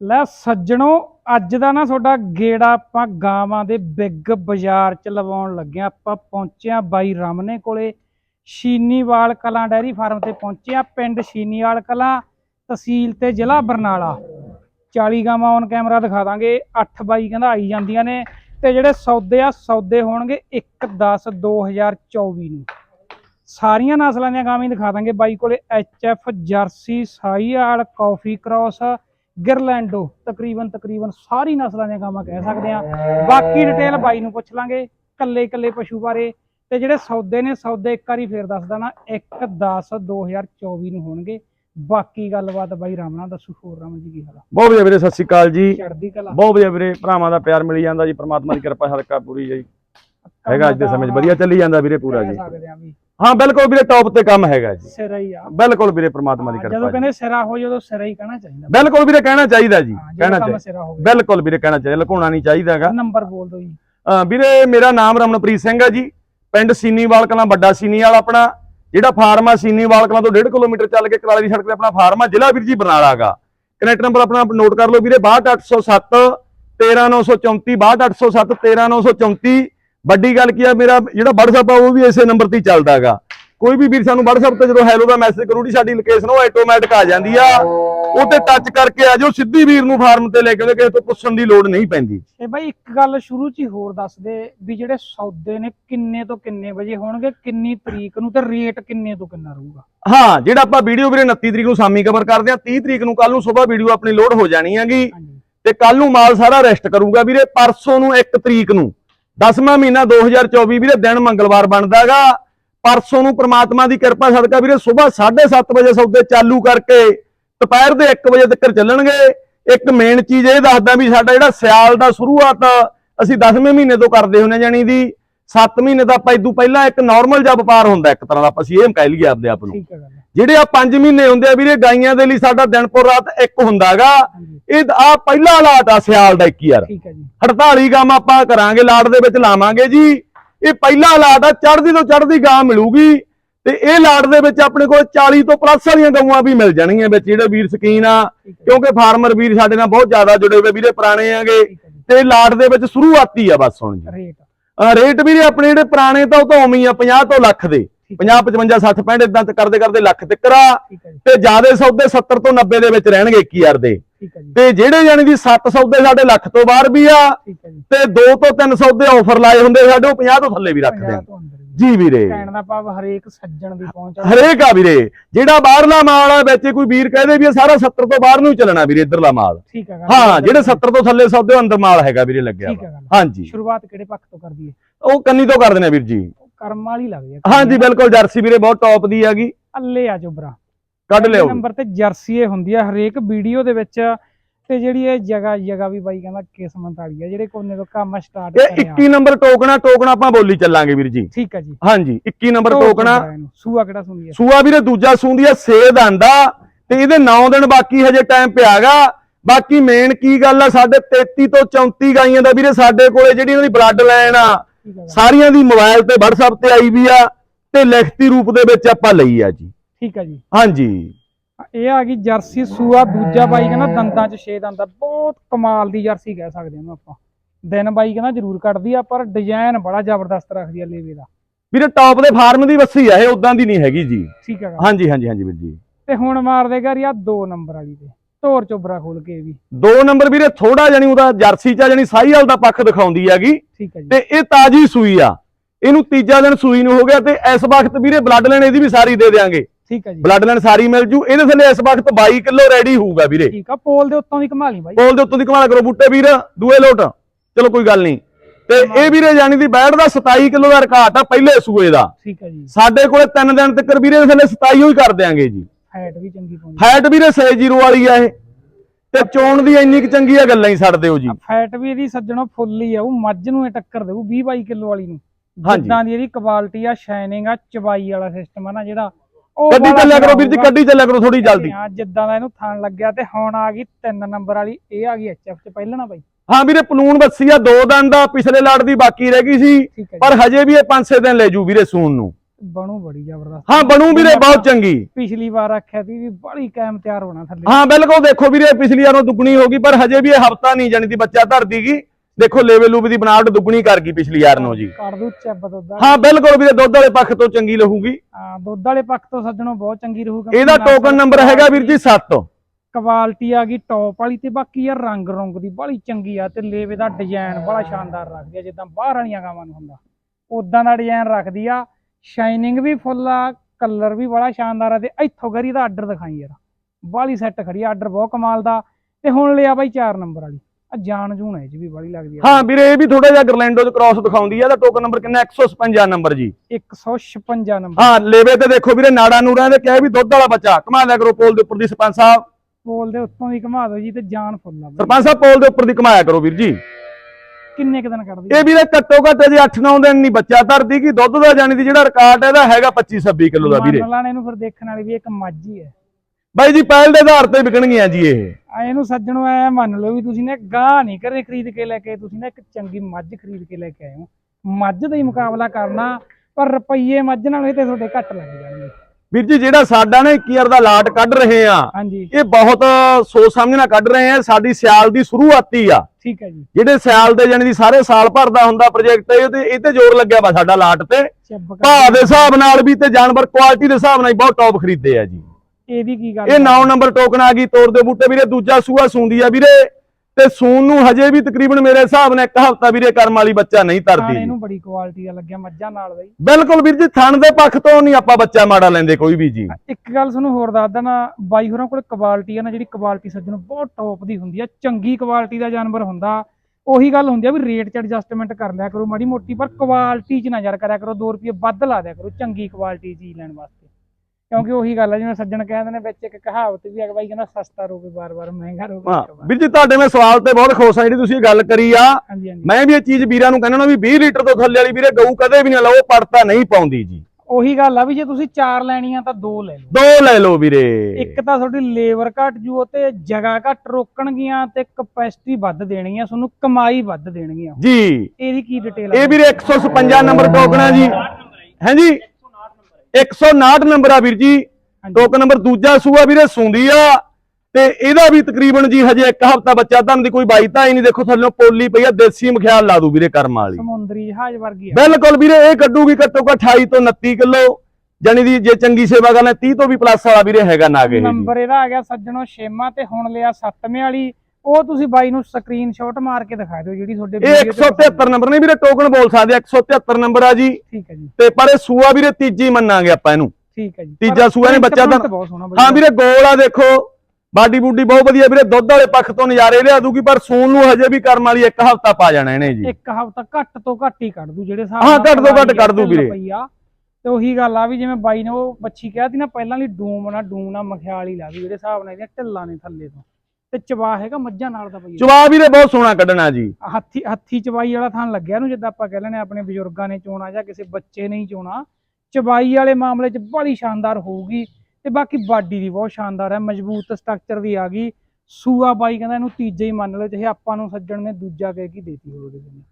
ਲੈ ਸੱਜਣੋ, ਅੱਜ ਦਾ ਨਾ ਤੁਹਾਡਾ ਗੇੜਾ ਆਪਾਂ ਗਾਵਾਂ ਦੇ ਬਿੱਗ ਬਾਜ਼ਾਰ ਚ ਲਵਾਉਣ ਲੱਗੇ ਆਪਾਂ ਪਹੁੰਚੇ ਆਂ ਬਾਈ ਰਮਨੇ ਕੋਲੇ, ਸ਼ੀਨੀਵਾਲ ਕਲਾਂ ਡੈਰੀ ਫਾਰਮ ਤੇ ਪਹੁੰਚੇ ਆਂ ਪਿੰਡ ਸ਼ੀਨੀਵਾਲ ਕਲਾਂ, ਤਹਿਸੀਲ ਤੇ ਜ਼ਿਲ੍ਹਾ ਬਰਨਾਲਾ। 40 ਗਾਵਾਂ ਔਨ ਕੈਮਰਾ ਦਿਖਾ ਦਾਂਗੇ। 8 ਬਾਈ ਕਹਿੰਦਾ ਆਈ ਜਾਂਦੀਆਂ ਨੇ ਤੇ ਜਿਹੜੇ ਸੌਦੇ ਆ, ਸੌਦੇ ਹੋਣਗੇ 1 10 2024 ਨੂੰ। ਸਾਰੀਆਂ ਨਸਲਾਂ ਦੀਆਂ ਗਾਵਾਂ ਹੀ ਦਿਖਾ ਦਾਂਗੇ। ਬਾਈ ਕੋਲੇ ਐਫ ਜਰਸੀ, ਸਾਈਆਲ, ਕਾਫੀ ਕ੍ਰਾਸ ਗਿਰਲੈਂਡੋ ਤਕਰੀਬਨ ਤਕਰੀਬਨ ਸਾਰੀ ਨਸਲਾਂ ਦੀਆਂ ਗਾਵਾਂ ਕਹਿ ਸਕਦੇ ਆ ਬਾਕੀ ਡਿਟੇਲ ਬਾਈ ਨੂੰ ਪੁੱਛ ਲਾਂਗੇ ਕੱਲੇ ਕੱਲੇ ਪਸ਼ੂ ਬਾਰੇ। ਤੇ ਜਿਹੜੇ ਸੌਦੇ ਨੇ ਸੌਦੇ ਇੱਕ ਵਾਰੀ ਫੇਰ ਦੱਸ ਦੇਣਾ 1 10 2024 ਨੂੰ ਹੋਣਗੇ। ਬਾਕੀ ਗੱਲਬਾਤ ਬਾਈ ਰਾਮਨਾ ਦੱਸੂ ਹੋਰ ਰਾਮਨ ਜੀ ਕੀ ਹਾਲ ਆ? ਬਹੁਤ ਵਧੀਆ ਵੀਰੇ ਸਤਿ ਸ਼੍ਰੀ ਅਕਾਲ ਜੀ। ਚੜ੍ਹਦੀ ਕਲਾ। ਬਹੁਤ ਵਧੀਆ ਵੀਰੇ ਭਰਾਵਾਂ ਦਾ ਪਿਆਰ ਮਿਲੀ ਜਾਂਦਾ ਜੀ ਪ੍ਰਮਾਤਮਾ ਦੀ ਕਿਰਪਾ ਹਲਕਾ ਪੂਰੀ ਜੀ ਹੈਗਾ ਅੱਜ ਦੇ ਸਮੇਂ 'ਚ ਵਧੀਆ ਚੱਲੀ ਜਾਂਦਾ ਵੀਰੇ ਪੂਰਾ ਜੀ। ਹਾਂ ਬਿਲਕੁਲ ਵੀਰੇ ਟੌਪ ਤੇ ਕੰਮ ਹੈਗਾ ਜੀ ਸਿਰਾ ਹੀ ਆ। ਬਿਲਕੁਲ ਵੀਰੇ ਪ੍ਰਮਾਤਮਾ ਦੀ ਕਿਰਪਾ ਜਦੋਂ। ਕਹਿੰਦੇ ਸਿਰਾ ਹੋ ਜਦੋਂ ਸਿਰਾ ਹੀ ਕਹਿਣਾ ਚਾਹੀਦਾ। ਬਿਲਕੁਲ ਵੀਰੇ ਕਹਿਣਾ ਚਾਹੀਦਾ ਜੀ ਕਹਿਣਾ ਚਾਹੀਦਾ ਬਿਲਕੁਲ ਵੀਰੇ ਕਹਿਣਾ ਚਾਹੀਦਾ ਲੁਕਾਉਣਾ ਨਹੀਂ ਚਾਹੀਦਾ ਹੈਗਾ। ਨੰਬਰ ਬੋਲ ਦਿਓ ਜੀ। ਵੀਰੇ ਮੇਰਾ ਨਾਮ ਰਮਨਪ੍ਰੀਤ ਸਿੰਘ ਹੈ ਜੀ। ਪਿੰਡ ਸੀਨੀਵਾਲ ਕਲਾਂ ਵੱਡਾ ਸੀਨੀਵਾਲ ਆਪਣਾ। ਜਿਹੜਾ ਫਾਰਮ ਆ ਸੀਨੀਵਾਲ ਕਲਾਂ ਤੋਂ 1.5 ਕਿਲੋਮੀਟਰ ਚੱਲ ਕੇ ਕਲਾਲੀ ਸੜਕ ਤੇ ਆਪਣਾ ਫਾਰਮ ਆ ਜ਼ਿਲ੍ਹਾ ਵੀਰ ਜੀ ਬਰਨਾਲਾ ਹੈਗਾ। ਕਨੈਕਟ ਨੰਬਰ ਆਪਣਾ ਨੋਟ ਕਰ ਲਓ ਵੀਰੇ 62807 13934 62807 13934 ਵੱਡੀ ਗੱਲ ਕੀ ਆ ਮੇਰਾ ਜਿਹੜਾ WhatsApp ਆ ਉਹ ਵੀ ਇਸੇ ਨੰਬਰ ਤੇ ਹੀ ਚੱਲਦਾ ਹੈਗਾ। ਕੋਈ ਵੀ ਵੀਰ ਸਾਨੂੰ WhatsApp ਤੇ ਜਦੋਂ ਹੈਲੋ ਦਾ ਮੈਸੇਜ ਕਰੂਗੀ ਸਾਡੀ ਲੋਕੇਸ਼ਨ ਉਹ ਆਟੋਮੈਟਿਕ ਆ ਜਾਂਦੀ ਆ। ਉਹ ਤੇ ਟੱਚ ਕਰਕੇ ਆ ਜਾਓ ਸਿੱਧੀ ਵੀਰ ਨੂੰ ਫਾਰਮ ਤੇ ਲੈ ਕੇ ਆਉਂਦੇ ਕਿਸੇ ਤੋਂ ਪੁੱਛਣ ਦੀ ਲੋੜ ਨਹੀਂ ਪੈਂਦੀ। ਤੇ ਬਾਈ ਇੱਕ ਗੱਲ ਸ਼ੁਰੂ ਚ ਹੀ ਹੋਰ ਦੱਸ ਦੇ ਵੀ ਜਿਹੜੇ ਸੌਦੇ ਨੇ ਕਿੰਨੇ ਤੋਂ ਕਿੰਨੇ ਵਜੇ ਹੋਣਗੇ ਕਿੰਨੀ ਤਰੀਕ ਨੂੰ ਤੇ ਰੇਟ ਕਿੰਨੇ ਤੋਂ ਕਿੰਨਾ ਰਹੂਗਾ? ਹਾਂ ਜਿਹੜਾ ਆਪਾਂ ਵੀਡੀਓ ਵੀਰੇ 29 ਤਰੀਕ ਨੂੰ ਸ਼ਾਮੀ ਕਵਰ ਕਰਦੇ ਆ 30 ਤਰੀਕ ਨੂੰ ਕੱਲ ਨੂੰ ਸਵੇਰ ਵੀਡੀਓ ਆਪਣੀ ਲੋਡ ਹੋ ਜਾਣੀ ਹੈਗੀ ਤੇ ਕੱਲ ਨੂੰ ਮਾਲ ਸਾਰਾ ਰੈਸਟ ਕਰੂਗਾ ਵੀਰੇ ਪਰਸੋਂ ਨੂੰ 1 ਤਰੀਕ ਨੂੰ। 10ਵਾਂ ਮਹੀਨਾ 2024 ਵੀਰੇ, ਦਿਨ ਮੰਗਲਵਾਰ ਬਣਦਾਗਾ ਪਰਸੋਂ ਨੂੰ ਪ੍ਰਮਾਤਮਾ ਦੀ ਕਿਰਪਾ ਸਦਕਾ ਵੀਰੇ, ਸਵੇਰ 7:30 ਵਜੇ ਸੌਦੇ ਚਾਲੂ ਕਰਕੇ ਦੁਪਹਿਰ ਦੇ 1 ਵਜੇ ਤੱਕ ਚੱਲਣਗੇ। ਇੱਕ ਮੇਨ ਚੀਜ਼ ਇਹ ਦੱਸਦਾ ਵੀ ਸਾਡਾ ਜਿਹੜਾ ਸਿਆਲ ਦਾ ਸ਼ੁਰੂਆਤ ਅਸੀਂ 10ਵੇਂ ਮਹੀਨੇ ਤੋਂ ਕਰਦੇ ਹੁੰਨੇ ਜਾਨੀ ਦੀ। 7 ਮਹੀਨੇ ਦਾ ਆਪਾਂ ਇਦੋਂ ਪਹਿਲਾਂ ਇੱਕ ਨਾਰਮਲ ਜਿਹਾ ਵਪਾਰ ਹੁੰਦਾ ਇੱਕ ਤਰ੍ਹਾਂ ਦਾ ਆਪਾਂ ਇਹ ਕਹਿ ਲਈਏ ਆਪਦੇ ਆਪ ਨੂੰ। ਜਿਹੜੇ ਆ 5 ਮਹੀਨੇ ਹੁੰਦੇ ਆ ਵੀਰੇ ਗਾਈਆਂ ਦੇ ਲਈ ਸਾਡਾ ਦਿਨਪੁਰ ਰਾਤ ਇੱਕ ਹੁੰਦਾਗਾ। ਇਹ ਆ ਪਹਿਲਾ ਹਾਲਾਤ ਆ ਸਿਆਲ ਦਾ 21 ਯਾਰ। ਠੀਕ ਹੈ ਜੀ। 48 ਗਾਮ ਆਪਾਂ ਕਰਾਂਗੇ ਲਾਟ ਦੇ ਵਿੱਚ ਲਾਵਾਂਗੇ ਜੀ। ਇਹ ਪਹਿਲਾ ਹਾਲਾਤ ਆ ਚੜ੍ਹਦੀ ਤੋਂ ਚੜ੍ਹਦੀ ਗਾਂ ਮਿਲੂਗੀ। ਤੇ ਇਹ ਲਾਟ ਦੇ ਵਿੱਚ ਆਪਣੇ ਕੋਲ 40 ਤੋਂ ਪਲੱਸ ਵਾਲੀਆਂ ਗਊਆਂ ਵੀ ਮਿਲ ਜਾਣਗੀਆਂ ਵਿੱਚ ਜਿਹੜੇ ਵੀਰ ਸਕੀਨ ਆ। ਕਿਉਂਕਿ ਫਾਰਮਰ ਵੀਰ ਸਾਡੇ ਨਾਲ ਬਹੁਤ ਜ਼ਿਆਦਾ ਜੁੜੇ ਹੋਏ ਵੀਰੇ ਪੁਰਾਣੇ ਆਗੇ। ਤੇ ਲਾਟ ਦੇ ਵਿੱਚ ਸ਼ੁਰੂਆਤੀ ਆ ਬਸ ਹੁਣ ਜੀ। ਰੇਟ ਵੀਰੇ ਆਪਣੇ ਜਿਹੜੇ ਪੁਰਾਣੇ ਤਾਂ ਉਹ ਤਾਂ ਉਵੇਂ ਹੀ ਆ 50 ਤੋਂ ਲੱਖ ਦੇ। 50 55 60 65 ਇਦਾਂ ਕਰਦੇ ਕਰਦੇ ਲੱਖ ਤੱਕ ਆ ਤੇ ਜਿਆਦੇ ਸੌਦੇ 70 ਤੋਂ 90 ਦੇ ਵਿੱਚ ਰਹਿਣਗੇ 21000 ਦੇ। ਤੇ ਜਿਹੜੇ ਜਾਨੀ ਦੀ 7 ਸੌਦੇ ਸਾਡੇ ਲੱਖ ਤੋਂ ਬਾਹਰ ਵੀ ਆ ਤੇ 2 ਤੋਂ 3 ਸੌਦੇ ਆਫਰ ਲਾਏ ਹੁੰਦੇ ਸਾਡੇ ਉਹ 50 ਤੋਂ ਥੱਲੇ ਵੀ ਰੱਖਦੇ 50 ਆ ਜੀ ਵੀਰੇ। ਕਹਿਣ ਦਾ ਭਾਵ ਹਰੇਕ ਸੱਜਣ ਦੀ ਪਹੁੰਚ ਆ। ਹਰੇਕ ਆ ਵੀਰੇ। ਜਿਹੜਾ ਬਾਹਰਲਾ ਮਾਲ ਆ ਵਿੱਚ ਕੋਈ ਵੀਰ ਕਹਦੇ ਵੀ ਇਹ ਸਾਰਾ 70 ਤੋਂ ਬਾਹਰ ਨੂੰ ਹੀ ਚੱਲਣਾ ਵੀਰੇ ਇਧਰਲਾ ਮਾਲ। ਠੀਕ ਹੈ ਗੱਲ। ਹਾਂ ਜਿਹੜੇ 70 ਤੋਂ ਥੱਲੇ ਸੌਦੇ ਅੰਦਰ ਮਾਲ ਹੈਗਾ ਵੀਰੇ ਲੱਗਿਆ ਠੀਕ ਵਾ। ਹੈ ਗੱਲ। ਹਾਂਜੀ। ਸ਼ੁਰੂਆਤ ਕਿਹੜੇ ਪੱਖ ਤੋਂ ਕਰਦੀ ਹੈ ਉਹ ਕੰਨੀ ਤੋਂ ਕਰ ਦਿੰਦੇ ਵੀਰ ਜੀ। ਕਰਮ ਵਾਲੀ ਲੱਗਦੀ ਹੈ ਹਾਂਜੀ ਬਿਲਕੁਲ ਜਰਸੀ ਵੀਰੇ ਬਹੁਤ ਟੌਪ ਦੀ ਹੈਗੀ। ਅੱਲੇ ਆ ਜੋਬਰਾ। ਕੱਢ ਲਿਓ। ਨੰਬਰ ਤੇ ਜਰਸੀ ਇਹ ਹੁੰਦੀ ਆ ਹਰੇਕ ਵੀਡੀਓ ਦੇ ਵਿੱਚ ਤੇ ਜਿਹੜੀ ਇਹ ਜਗ੍ਹਾ ਜਗ੍ਹਾ ਵੀ ਬਾਈ ਕਹਿੰਦਾ ਕਿਸਮਤ ਵਾਲੀ ਆ ਜਿਹੜੇ ਕੋਨੇ ਤੋਂ ਕੰਮ ਸਟਾਰਟ ਇਹ ਕਰਿਆ। 21 ਨੰਬਰ ਟੋਕਣਾ ਟੋਕਣਾ ਆਪਾਂ ਬੋਲੀ ਚੱਲਾਂਗੇ ਵੀਰ ਜੀ। ਠੀਕ ਹੈ ਜੀ। ਹਾਂਜੀ 21 ਨੰਬਰ ਟੋਕਣਾ। ਸੂਆ ਕਿਹੜਾ ਸੁਣੀਏ ਸੂਆ ਵੀਰੇ ਦੂਜਾ ਸੂੰਦੀ ਆ ਸੇਧ ਆਂਦਾ ਤੇ ਇਹਦੇ 9 ਦਿਨ ਬਾਕੀ ਹਜੇ ਟਾਈਮ ਪਿਆਗਾ ਬਾਕੀ ਮੇਨ ਕੀ ਗੱਲ ਆ ਸਾਡੇ 33 ਤੋਂ 34 ਗਾਈਆਂ ਦਾ ਵੀਰੇ ਸਾਡੇ ਕੋਲੇ ਜਿਹੜੀ ਇਹਨਾਂ ਦੀ ਬਲੱਡ ਲਾਈਨ ਆ ਹੈ। ਸਾਰੀਆਂ ਦੀ ਮੋਬਾਈਲ ਤੇ WhatsApp ਤੇ ਆਈ ਵੀ ਆ ਤੇ ਲਿਖਤੀ ਰੂਪ ਦੇ ਵਿੱਚ ਆਪਾਂ ਲਈ ਆ ਜੀ। ਠੀਕ ਹੈ ਜੀ। ਹਾਂਜੀ। ਇਹ ਆ ਗਈ ਜਰਸੀ ਸੂਆ ਦੂਜਾ ਬਾਈ ਕਹਿੰਦਾ ਦੰਦਾਂ 'ਚ ਛੇ ਦੰਦ ਆ। ਬਹੁਤ ਕਮਾਲ ਦੀ ਜਰਸੀ ਕਹਿ ਸਕਦੇ ਹਾਂ ਆਪਾਂ। ਦਿਨ ਬਾਈ ਕਹਿੰਦਾ ਜ਼ਰੂਰ ਕੱਢਦੀ ਆ ਪਰ ਡਿਜ਼ਾਈਨ ਬੜਾ ਜ਼ਬਰਦਸਤ ਰੱਖਦੀ ਆ ਲੇਵੇ ਦਾ। ਵੀਰੇ ਟੌਪ ਦੇ ਫਾਰਮ ਦੀ ਵੱਸੀ ਆ ਇਹ ਉਦਾਂ ਦੀ ਨਹੀਂ ਹੈਗੀ ਜੀ। ਠੀਕ ਹੈਗਾ। ਹਾਂਜੀ ਹਾਂਜੀ ਹਾਂਜੀ ਵੀਰ ਜੀ। ਤੇ ਹੁਣ ਮਾਰਦੇ ਘਰ ਆ ਦੋ ਨੰਬਰ ਵਾਲੀ ਤੇ। ਧੋਰ ਚੋਬਰਾ ਖੋਲ ਕੇ ਵੀ। ਦੋ ਨੰਬਰ ਵੀਰੇ ਥੋੜਾ ਜਣੀ ਉਹਦਾ ਜਰਸੀ ਚ ਜਣੀ ਸਾਈਵਾਲ ਦਾ ਪੱਖ ਦਿਖਾਉਂਦੀ ਹੈਗੀ। ਠੀਕ ਹੈ ਜੀ। ਤੇ ਇਹ ਤਾਜੀ ਸੂਈ ਆ। ਇਹਨੂੰ ਤੀਜਾ ਦਿਨ ਸੂਈ ਨੂੰ ਹੋ ਗਿਆ ਤੇ ਇਸ ਵਕਤ ਵੀਰੇ ਬਲੱਡ ਲਾਈਨ ਇਹਦੀ ਵੀ ਸਾਰੀ ਦੇ ਦੇਾਂਗੇ ਠੀਕ ਹੈ ਜੀ। ਬਲੱਡ ਲਾਈਨ ਸਾਰੀ ਮਿਲ ਜੂ। ਇਹਦੇ ਥੱਲੇ ਇਸ ਵਕਤ 22 ਕਿਲੋ ਰੈਡੀ ਹੋਊਗਾ ਵੀਰੇ। ਠੀਕ ਆ ਪੋਲ ਦੇ ਉੱਤੋਂ ਦੀ ਲਈ ਬਾਈ। ਕੋਲ ਦੇ ਉੱਤੋਂ ਦੀ ਕਮਾਲ ਕਰੋ ਬੂਟੇ ਵੀਰ ਦੂਏ ਲੋਟ। ਚਲੋ ਕੋਈ ਗੱਲ ਨਹੀਂ। ਤੇ ਇਹ ਵੀਰੇ ਜਾਨੀ ਦੀ ਬੈਠ ਦਾ 27 ਕਿਲੋ ਦਾ ਰਿਕਾਰਡ ਆ ਪਹਿਲੇ ਸੂਏ ਦਾ। ਠੀਕ ਹੈ ਜੀ। ਸਾਡੇ ਕੋਲੇ 3 ਦਿਨ ਤੱਕ ਵੀਰੇ ਥੱਲੇ 27 ਹੀ ਕਰ ਦਿਆਂਗੇ ਜੀ। ਹਾਈਟ ਵੀ ਚੰਗੀ ਪਾਉਂਦੀ ਹਾਈਟ ਵੀਰੇ 60 ਵਾਲੀ ਆ ਇਹ। ਤੇ ਚੋਣ ਦੀ ਇੰਨੀ ਕੁ ਚੰਗੀ ਆ ਗੱਲਾਂ ਹੀ ਛੱਡ ਦਿਓ ਜੀ। ਫੈਟ ਵੀ ਇਹਦੀ ਸੱਜਣੋਂ ਫੁੱਲ ਹੀ ਆ ਉਹ ਮੱਝ ਨੂੰ ਇਹ ਟੱਕਰ ਦੇਊ 20 22 ਕਿਲੋ ਵਾਲੀ ਨੂੰ। ਜਿੱਦਾਂ ਦੀ ਇਹਦੀ ਕੁਆਲਿਟੀ ਆ ਸ਼ਾਈਨਿੰਗ ਆ ਚਬਾਈ ਵਾਲਾ ਸਿਸਟਮ ਆ ਨਾ ਜਿਹੜਾ ਵਾਲਾ ਚੱਲਿਆ ਕਰੋ ਵੀਰ ਜੀ। ਕੱਢੀ ਚੱਲਿਆ ਕਰੋ ਥੋੜੀ ਜਲਦੀ। ਹਾਂ ਜਿੱਦਾਂ ਦਾ ਇਹਨੂੰ ਥਣ ਲੱਗਿਆ ਤੇ ਹੁਣ ਆ ਗਈ 3 ਨੰਬਰ ਵਾਲੀ ਇਹ ਆ ਗਈ ਐਚਐਫ ਚ ਪਹਿਲਾਂ ਨਾ ਬਾਈ। ਹਾਂ ਵੀਰੇ ਪਲੂਣ ਬੱਸੀ ਆ ਦੋ ਦਿਨ ਦਾ ਪਿਛਲੇ ਲਾੜ ਦੀ ਬਾਕੀ ਰਹਿ ਗਈ ਸੀ ਪਰ ਹਜੇ ਵੀ ਇਹ 5-6 ਦਿਨ ਲੈ ਜੂ ਵੀਰੇ ਸੂਣ ਨੂੰ। ਬਣੂ ਬੜੀ ਜ਼ਬਰਦਸਤ। ਹਾਂ ਬਣੂ ਵੀਰੇ ਬਹੁਤ ਚੰਗੀ। ਪਿਛਲੀ ਵਾਰ ਆਖਿਆ ਸੀ ਵੀ ਬੜੀ ਕਾਇਮ ਤਿਆਰ ਹੋਣਾ ਥੱਲੇ। ਹਾਂ ਬਿਲਕੁਲ ਦੇਖੋ ਵੀਰੇ ਪਿਛਲੀ ਵਾਰੋਂ ਦੁੱਗਣੀ ਹੋ ਗਈ ਪਰ ਹਜੇ ਵੀ ਇਹ ਹਫਤਾ ਨਹੀਂ ਜਾਣੀ ਦੀ ਬੱਚਾ ਧਰਦੀ ਗੀ। ਦੇਖੋ ਲੈਵਲ ਲੂਬ ਦੀ ਬਣਾਵਟ ਦੁੱਗਣੀ ਕਰ ਗਈ ਪਿਛਲੀ ਵਾਰ ਨੂੰ ਜੀ। ਕਰ ਦੂ ਚੱਬ ਦੁੱਧ। ਹਾਂ ਬਿਲਕੁਲ ਵੀਰੇ ਦੁੱਧ ਵਾਲੇ ਪੱਖ ਤੋਂ ਚੰਗੀ ਰਹੂਗੀ। ਹਾਂ ਦੁੱਧ ਵਾਲੇ ਪੱਖ ਤੋਂ ਸੱਜਣੋਂ ਬਹੁਤ ਚੰਗੀ ਰਹੂ ਕਿਉਂਕਿ ਇਹਦਾ ਟੋਕਨ ਨੰਬਰ ਹੈਗਾ ਵੀਰ ਜੀ 7 ਕੁਆਲਿਟੀ ਆ ਗਈ ਟੌਪ ਵਾਲੀ ਤੇ ਬਾਕੀ ਯਾਰ ਰੰਗ ਰੰਗ ਦੀ ਬੜੀ ਚੰਗੀ ਆ ਤੇ ਲੇਵੇ ਦਾ ਡਿਜ਼ਾਈਨ ਬੜਾ ਸ਼ਾਨਦਾਰ ਰੱਖਦੀ ਆ ਜਿੱਦਾਂ ਬਾਹਰ ਵਾਲੀਆਂ ਗਾਵਾਂ ਨੂੰ ਹੁੰਦਾ। ਉਦਾਂ ਦਾ ਡਿਜ਼ਾਈਨ ਰੱਖਦੀ ਆ। ਸ਼ਾਈਨਿੰਗ ਵੀ ਫੁੱਲ ਆ ਕਲਰ ਵੀ ਬੜਾ ਸ਼ਾਨਦਾਰ ਆ ਤੇ ਇੱਥੋਂ ਕਰੀ ਦਾ ਆਰਡਰ ਦਿਖਾਈ ਯਾਰ। ਬਾਲੀ ਸੈੱਟ ਖੜੀ ਆਰਡਰ ਬਹੁਤ ਕਮਾਲ ਦਾ। ਤੇ ਹੁਣ ਲਿਆ ਬਾਈ 4 ਨੰਬਰ ਵਾਲੀ। ਆ ਜਾਨ ਜੂਨ ਹੈ ਜੀ ਵੀ ਬੜੀ ਲੱਗਦੀ ਆ। ਹਾਂ ਵੀਰੇ ਇਹ ਵੀ ਥੋੜਾ ਜਿਹਾ ਗਰਲੈਂਡੋ ਚ ਕ੍ਰਾਸ ਦਿਖਾਉਂਦੀ ਆ ਇਹਦਾ ਟੋਕਨ ਨੰਬਰ ਕਿੰਨਾ 156 ਨੰਬਰ ਜੀ। 156 ਨੰਬਰ ਹਾਂ ਲੇਵੇ ਤੇ ਦੇਖੋ ਵੀਰੇ ਨਾੜਾ ਨੂੜਾਂ ਦੇ ਕਿਹਾ ਵੀ ਦੁੱਧ ਵਾਲਾ ਬੱਚਾ ਕਮਾ ਲਿਆ ਕਰੋ ਪੋਲ ਦੇ ਉੱਪਰ ਦੀ ਸਰਪੰਚ ਸਾਹਿਬ। ਪੋਲ ਦੇ ਉੱਤੋਂ ਦੀ ਘੁਮਾ ਦਿਓ ਜੀ ਤੇ ਜਾਨ ਫੁੱਲ ਆ। ਸਰਪੰਚ ਸਾਹਿਬ ਪੋਲ ਦੇ ਉੱਪਰ ਦੀ ਕਮਾਇਆ ਕਰੋ ਵੀਰ ਜੀ। ਕਿੰਨੇ ਕੁ ਦਿਨ ਕੱਢਦੀ ਇਹ ਵੀਰੇ ਘੱਟੋ ਘੱਟ ਅਜੇ 8-9 ਦਿਨ ਨਹੀਂ ਬੱਚਾ ਧਰਦੀ ਕਿ ਦੁੱਧ ਦਾ ਜਾਣੀ ਦੀ ਜਿਹੜਾ ਰਿਕਾਰਡ ਇਹਦਾ ਹੈਗਾ 25-26 ਕਿਲੋ ਦਾ ਵੀਰੇ। ਮੰਨ ਲੈਣ ਇਹਨੂੰ ਫਿਰ ਦੇਖਣ ਵਾਲੀ ਵੀ ਇੱਕ ਮੱਝ ਹੀ ਹੈ। ਬਾਈ ਜੀ ਪਹਿਲ ਦੇ ਆਧਾਰ ਤੇ ਵਿਕਣਗੀਆਂ ਜੀ ਇਹ। ਆ ਇਹਨੂੰ ਸੱਜਣੋ ਐ ਮੰਨ ਲਓ ਵੀ ਤੁਸੀਂ ਨੇ ਗਾਂ ਨਹੀਂ ਘਰੇ ਖਰੀਦ ਕੇ ਲੈ ਕੇ ਤੁਸੀਂ ਨੇ ਇੱਕ ਚੰਗੀ ਮੱਝ ਖਰੀਦ ਕੇ ਲੈ ਕੇ ਆਏ ਹੋ। ਮੱਝ ਦਾ ਹੀ ਮੁਕਾਬਲਾ ਕਰਨਾ ਪਰ ਰੁਪਈਏ ਮੱਝ ਨਾਲ ਇਹ ਤੇ ਤੁਹਾਡੇ ਘੱਟ ਲੱਗ ਜਾਣਗੇ। ਵੀਰ ਜੀ ਜਿਹੜਾ ਸਾਡਾ ਨਾ 21 ਦਾ ਲਾਟ ਕੱਢ ਰਹੇ ਆ ਹਾਂਜੀ। ਇਹ ਬਹੁਤ ਸੋਚ ਸਮਝ ਨਾਲ ਕੱਢ ਰਹੇ ਆ ਸਾਡੀ ਸਿਆਲ ਦੀ ਸ਼ੁਰੂਆਤੀ ਆ। ਠੀਕ ਹੈ ਜੀ। ਜਿਹੜੇ ਸਿਆਲ ਦੇ ਜਾਣੀ ਦੀ ਸਾਰੇ ਸਾਲ ਭਰ ਦਾ ਹੁੰਦਾ ਪ੍ਰੋਜੈਕਟ ਇਹ ਤੇ ਇਹ ਤੇ ਜ਼ੋਰ ਲੱਗਿਆ ਵਾ ਸਾਡਾ ਲਾਟ ਤੇ। ਕਰ ਭਾਅ ਦੇ ਹਿਸਾਬ ਨਾਲ ਵੀ ਤੇ ਜਾਨਵਰ ਕੁਆਲਿਟੀ ਦੇ ਹਿਸਾਬ ਨਾਲ ਹੀ ਬਹੁਤ ਟੌਪ ਖਰੀਦੇ ਆ ਜੀ। ਇਹਦੀ ਕੀ ਗੱਲ ਇਹ 9 ਨੰਬਰ ਟੋਕਨ ਆ ਗਈ ਤੋੜ ਦੇ ਬੂਟੇ ਵੀਰੇ ਦੂਜਾ ਸੂਆ ਸੂੰਦੀ ਆ ਵੀਰੇ। ਤੇ ਸੂਨ ਨੂੰ ਹਜੇ ਵੀ ਤਕਰੀਬਨ ਮੇਰੇ ਹਿਸਾਬ ਨਾਲ ਇੱਕ ਹਫਤਾ ਵੀਰੇ ਕਰਮ ਵਾਲੀ ਬੱਚਾ ਨਹੀਂ ਤਰਦੀ ਖਾਣੇ ਜੀ। ਨੂੰ ਬੜੀ ਕੁਆਲਿਟੀ ਦਾ ਲੱਗਿਆ ਮੱਝਾਂ ਨਾਲ ਬਈ। ਬਿਲਕੁਲ ਵੀਰ ਜੀ ਥਣ ਦੇ ਪੱਖ ਤੋਂ ਨਹੀਂ ਆਪਾਂ ਬੱਚਾ ਮਾੜਾ ਲੈਂਦੇ ਕੋਈ ਵੀ ਜੀ। ਇੱਕ ਗੱਲ ਤੁਹਾਨੂੰ ਹੋਰ ਦੱਸ ਦੇਣਾ ਬਾਈ ਹੋਰਾਂ ਕੋਲ ਕੁਆਲਿਟੀ ਆ ਨਾ ਜਿਹੜੀ ਕੁਆਲਿਟੀ ਸੱਜਣੋ ਬਹੁਤ ਟੌਪ ਦੀ ਹੁੰਦੀ ਆ ਚੰਗੀ ਕੁਆਲਿਟੀ ਦਾ ਜਾਨਵਰ ਹੁੰਦਾ। ਉਹੀ ਗੱਲ ਹੁੰਦੀ ਆ ਵੀ ਰੇਟ 'ਚ ਐਡਜਸਟਮੈਂਟ ਕਰ ਲਿਆ ਕਰੋ ਮਾੜੀ ਮੋਟੀ ਪਰ ਕੁਆਲਿਟੀ 'ਚ ਨਾ ਯਾਰ ਕਰਿਆ ਕਰੋ 2 ਰੁਪਏ ਵੱਧ ਲਾ ਦਿਆ ਕਰੋ ਚੰਗੀ ਕੁਆਲਿਟੀ ਚੀਜ਼ ਲੈਣ ਵਾਸਤੇ। ਕਿਉਂਕਿ ਉਹੀ ਗੱਲ ਆ ਜਿਵੇਂ ਸੱਜਣ ਕਹਿੰਦੇ ਨੇ ਵਿੱਚ ਇੱਕ ਕਹਾਵਤ ਵੀ ਆ ਬਾਈ ਕਹਿੰਦਾ ਸਸਤਾ ਰੋਵੇ ਬਾਰ-ਬਾਰ ਮਹਿੰਗਾ ਰੋਵੇ। ਹਾਂ ਵਾਰ। ਜੀ ਤੁਹਾਡੇ ਮੈਂ ਸਵਾਲ ਤੇ ਬਹੁਤ ਖੁਸ਼ ਹਾਂ ਜਿਹੜੀ ਤੁਸੀਂ ਗੱਲ ਕਰੀ ਆ ਮੈਂ ਵੀ ਇਹ ਚੀਜ਼ ਵੀਰਾਂ ਨੂੰ ਕਹਿੰਦਾ ਨਾ ਵੀ 20 ਲੀਟਰ ਤੋਂ ਥੱਲੇ ਵਾਲੀ ਵੀਰੇ ਗਊ ਕਦੇ ਵੀ ਨਾ ਲਓ ਪੜਤਾ ਨਹੀਂ ਪਾਉਂਦੀ ਜੀ। ਉਹੀ ਗੱਲ ਆ ਵੀ ਜੇ ਤੁਸੀਂ ਚਾਰ ਲੈਣੀਆਂ ਤਾਂ ਦੋ ਲੈ ਲਓ। ਦੋ ਲੈ ਲਓ ਵੀਰੇ। ਇੱਕ ਤਾਂ ਤੁਹਾਡੀ ਲੇਬਰ ਘੱਟ ਜੂ ਤੇ ਜਗ੍ਹਾ ਘੱਟ ਰੋਕਣਗੀਆਂ ਤੇ ਕਪੈਸਿਟੀ ਵੱਧ ਦੇਣਗੀਆਂ ਤੁਹਾਨੂੰ ਕਮਾਈ ਵੱਧ ਦੇਣਗੀਆਂ। ਜੀ। ਇਹਦੀ ਕੀ ਡਿਟੇਲ ਇਹ ਵੀਰੇ 156 ਨੰਬਰ ਟੋਕਨ ਆ ਜੀ? ਹਾਂਜੀ 159 ਨੰਬਰ ਆ ਵੀਰ ਜੀ। ਟੋਕਨ ਨੰਬਰ ਦੂਜਾ ਸੂਆ ਵੀਰੇ ਸੁੰਦੀ ਆ। ਤੇ ਇਹਦਾ ਵੀ ਤਕਰੀਬਨ ਜੀ ਹਜੇ ਇੱਕ ਹਫਤਾ ਬੱਚਾ ਤੁਹਾਨੂੰ ਦੀ ਕੋਈ ਬਾਈ ਤਾਂ ਹੀ ਨਹੀਂ ਦੇਖੋ ਥੱਲੇ ਪੋਲੀ ਪਈ ਆ ਦੇਸੀ ਮਖਿਆਲ ਲਾ ਦੂ ਵੀਰੇ ਕਰਮ ਵਾਲੀ। ਸਮੁੰਦਰੀ ਜਹਾਜ਼ ਵਰਗੀ ਆ। ਬਿਲਕੁਲ ਵੀਰੇ ਇਹ ਕੱਢੂਗੀ ਘੱਟੋ ਘੱਟ 28 ਤੋਂ 29 ਕਿਲੋ। ਜਾਨੀ ਦੀ ਜੇ ਚੰਗੀ ਸੇਵਾ ਕਰਨਾ 30 ਤੋਂ ਵੀ ਪਲੱਸ ਵਾਲਾ ਵੀਰੇ ਹੈਗਾ ਨਾਗ ਨੰਬਰ ਇਹਦਾ ਆ ਗਿਆ ਸੱਜਣੋ ਛੇਵਾਂ ਤੇ ਹੁਣ ਲਿਆ ਸੱਤਵੇਂ ਵਾਲੀ। ਉਹ ਤੁਸੀਂ ਬਾਈ ਨੂੰ ਸਕਰੀਨਸ਼ਾਟ ਮਾਰ ਕੇ ਦਿਖਾ ਦਿਓ ਜਿਹੜੀ ਤੁਹਾਡੇ ਇਹ video ਤੇ 173 ਨੰਬਰ ਨਹੀਂ ਵੀਰੇ ਟੋਕਨ ਬੋਲ ਸਕਦੇ ਆ, 173 ਨੰਬਰ ਆ ਜੀ। ਠੀਕ ਹੈ ਜੀ। ਤੇ ਪਰ ਇਹ ਸੂਆ ਵੀਰੇ ਤੀਜੀ ਮੰਨਾਂਗੇ ਆਪਾਂ ਇਹਨੂੰ। ਠੀਕ ਹੈ ਜੀ। ਤੀਜਾ ਸੂਆ ਨੇ ਬੱਚਾ ਤਾਂ- ਹਾਂ ਵੀਰੇ ਗੋਲ ਆ ਦੇਖੋ। ਬਾਡੀ ਬੂਡੀ ਬਹੁਤ ਵਧੀਆ ਵੀਰੇ ਦੁੱਧ ਵਾਲੇ ਪੱਖ ਤੋਂ ਨਜ਼ਾਰੇ ਲਿਆ ਦੂਗੀ ਪਰ ਸੂਨ ਨੂੰ ਹਜੇ ਵੀ ਕਰਮ ਵਾਲੀ ਇੱਕ ਹਫਤਾ ਪਾ ਜਾਣਾ ਇਹਨੇ ਜੀ। ਇੱਕ ਹਫ਼ਤਾ ਘੱਟ ਤੋਂ ਘੱਟ ਹੀ ਕੱਢ ਦੂ ਜਿਹੜੇ ਹਿਸਾਬ ਹਾਂ, ਘੱਟ ਤੋਂ ਘੱਟ ਕੱਢ ਦੂ ਵੀਰੇ। ਤੇ ਉਹੀ ਗੱਲ ਆ ਵੀ ਜਿਵੇਂ ਬਾਈ ਨੇ ਉਹ ਬੱਚੀ ਕਿਹਾ ਸੀ ਨਾ ਪਹਿਲਾਂ ਲਈ ਡੂਮ ਨਾ ਡੂਮ ਨਾ ਮਖਿਆਲ ਹੀ ਲਾ ਦੀ ਜਿਹੜੇ ਹਿਸਾਬ ਨਾਲ ਇਹਦੀਆਂ ਢਿੱਲਾਂ ਨੇ ਥੱਲੇ ਤੋਂ। ਤੇ ਚਵਾ ਹੈਗਾ ਮੱਝਾਂ ਨਾਲ ਦਾ ਬਈ। ਚਵਾ ਵੀਰੇ ਬਹੁਤ ਸੋਹਣਾ ਕੱਢਣਾ ਜੀ। ਹੱਥੀ ਹੱਥੀ ਚਵਾਈ ਵਾਲਾ ਥਾਂ ਲੱਗਿਆ ਨੂੰ ਜਿੱਦਾਂ ਆਪਾਂ ਕਹਿ ਲੈਣੇ ਆਪਣੇ ਬਜ਼ੁਰਗਾਂ ਨੇ ਚੋਣਾ ਜਾਂ ਕਿਸੇ ਬੱਚੇ ਨੇ ਹੀ ਚੋਣਾ। ਚਵਾਈ ਵਾਲੇ ਮਾਮਲੇ 'ਚ ਬੜੀ ਸ਼ਾਨਦਾਰ ਹੋਊਗੀ ਤੇ ਬਾਕੀ ਬਾਡੀ ਦੀ ਬਹੁਤ ਸ਼ਾਨਦਾਰ ਹੈ ਮਜ਼ਬੂਤ ਸਟਰਕਚਰ ਦੀ ਆ ਗਈ। ਸੂਆ ਬਾਈ ਕਹਿੰਦਾ ਇਹਨੂੰ ਤੀਜਾ ਹੀ ਮੰਨ ਲਓ ਚਾਹੇ ਆਪਾਂ ਨੂੰ ਸੱਜਣ ਨੇ ਦੂਜਾ ਕਹਿ ਕੇ ਦੇਤੀ ਹੋਵੇ ਨੇ।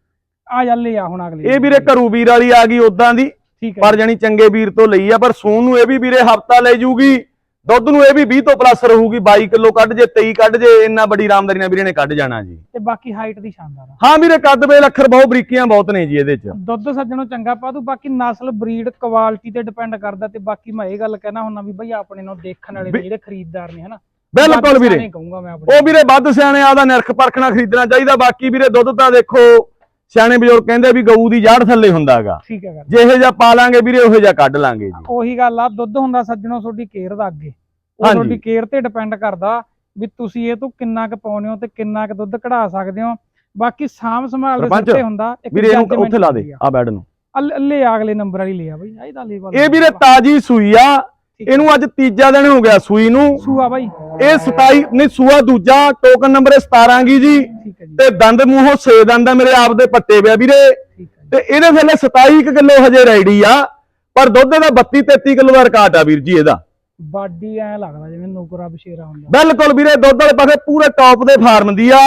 ਆ ਜਾ ਲੈ ਆ ਹੁਣ ਅਗਲੇ ਇਹ ਵੀਰੇ ਘਰੂ ਵੀਰ ਵਾਲੀ ਆ ਗਈ ਉਦਾਂ ਦੀ ਠੀਕ ਹੈ ਪਰ ਜਾਨੀ ਚੰਗੇ ਵੀਰ ਤੋਂ ਲਈ ਆ ਪਰ ਸੂਨ ਨੂੰ ਇਹ ਵੀ ਵੀਰੇ ਹਫਤਾ ਲੈ ਜੂਗੀ। ਦੁੱਧ ਨੂੰ ਇਹ ਵੀ 20 ਤੋਂ ਪਲੱਸ ਰਹੂਗੀ 22 ਕਿਲੋ ਕੱਢ ਜੇ 23 ਕੱਢ ਜੇ ਇੰਨਾ ਬੜੀ ਆਰਾਮਦਾਰੀ ਨਾਲ ਵੀਰੇ ਨੇ ਕੱਢ ਜਾਣਾ ਜੀ। ਤੇ ਬਾਕੀ ਹਾਈਟ ਦੀ ਸ਼ਾਨਦਾਰ ਆ। ਹਾਂ ਵੀਰੇ ਕੱਦ ਵੇਲ ਅੱਖਰ ਬਹੁਤ ਬਰੀਕੀਆਂ ਬਹੁਤ ਨੇ ਜੀ ਇਹਦੇ ਚ। ਦੁੱਧ ਸੱਜਣੋਂ ਚੰਗਾ ਪਾ ਦੂ ਬਾਕੀ ਨਸਲ ਬਰੀਡ ਕੁਆਲਿਟੀ ਤੇ ਡਿਪੈਂਡ ਕਰਦਾ ਤੇ ਬਾਕੀ ਮੈਂ ਇਹ ਗੱਲ ਕਹਿਣਾ ਹੁੰਦਾ ਵੀ ਬਈ ਆਪਣੇ ਨੂੰ ਦੇਖਣ ਵਾਲੇ ਨੇ ਜਿਹੜੇ ਖਰੀਦਦਾਰ ਨੇ ਹਨਾ? ਬਿਲਕੁਲ ਵੀਰੇ। ਉਹ ਵੀਰੇ ਵੱਧ ਸਿਆਣੇ ਆਦਾ ਨਿਰਖ ਪਰਖਣਾ ਖਰੀਦਣਾ ਚਾਹੀਦਾ ਬਾਕੀ ਵੀਰੇ ਦੁੱਧ ਤਾਂ ਦੇਖੋ ਸਿਆਣੇ ਬਜ਼ੁਰਗ ਕਹਿੰਦੇ ਵੀ ਗਊ ਦੀ ਜਾੜ ਥੱਲੇ ਹੁੰਦਾਗਾ। ਠੀਕ ਹੈ ਗੱਲ। ਜਿਹੇ ਜਿਹਾ ਪਾ ਲਾਂਗੇ ਵੀਰੇ ਉਹੇ ਜਿਹਾ ਕੱਢ ਲਾਂਗੇ ਜੀ। ਉਹੀ ਗੱਲ ਆ ਦੁੱਧ ਹੁੰਦਾ ਸੱਜਣੋਂ ਤੁਹਾਡੀ ਕੇਅਰ ਦਾ ਅੱਗੇ। ਉਹ। ਤੁਹਾਡੀ ਕੇਅਰ ਤੇ ਡਿਪੈਂਡ ਕਰਦਾ ਵੀ ਤੁਸੀਂ ਇਹ ਤੋਂ ਕਿੰਨਾ ਕੁ ਪਾਉਨੇ ਹੋ ਤੇ ਕਿੰਨਾ ਕੁ ਦੁੱਧ ਕਢਾ ਸਕਦੇ ਹੋ। ਬਾਕੀ ਸਾਂਭ ਸੰਭਾਲ ਦੇ ਤੇ ਹੁੰਦਾ ਵੀਰੇ ਇਹਨੂੰ ਉੱਥੇ ਲਾ ਦੇ ਆ। ਬੈਡ ਨੂੰ। ਅੱਲ- ਅੱਲੇ ਅਗਲੇ ਨੰਬਰ ਵਾਲੀ ਲਿਆ ਬਈ ਇਹਦਾ ਲੈਵਲ ਇਹ ਵੀਰੇ ਤਾਜੀ ਸੂਈ ਆ ਇਹਨੂੰ ਅੱਜ ਤੀਜਾ ਦਿਨ ਹੋ ਗਿਆ ਸੂਈ ਨੂੰ। ਸੂਆ ਬਾਈ। ਇਹ 27 ਨਹੀਂ ਸੂਆ ਦੂਜਾ ਟੋਕਨ ਨੰਬਰ ਇਹ 17 ਗੀ ਜੀ। ਤੇ ਦੰਦ ਮੂੰਹੋਂ ਛੇ ਦੰਦ ਆ ਮੇਰੇ ਆਪ ਦੇ ਪੱਟੇ ਪਿਆ ਵੀਰੇ। ਤੇ ਇਹਦੇ ਥੱਲੇ 27 ਕੁ ਕਿਲੋ ਹਜੇ ਰੈਡੀ ਆ। ਪਰ ਦੁੱਧ ਦਾ 32 33 ਕਿਲੋ ਦਾ ਰਿਕਾਰਡ ਆ ਵੀਰ ਜੀ ਇਹਦਾ। ਬਾਡੀ ਐ ਲੱਗਦਾ ਜਿਵੇਂ ਨੌਕਰਾ ਬਸ਼ੇਰਾ ਹੁੰਦਾ। ਬਿਲਕੁਲ ਵੀਰੇ ਦੁੱਧ ਵਾਲੇ ਪਾਸੇ ਪੂਰੇ ਟੌਪ ਦੇ ਫਾਰਮ ਦੀ ਆ।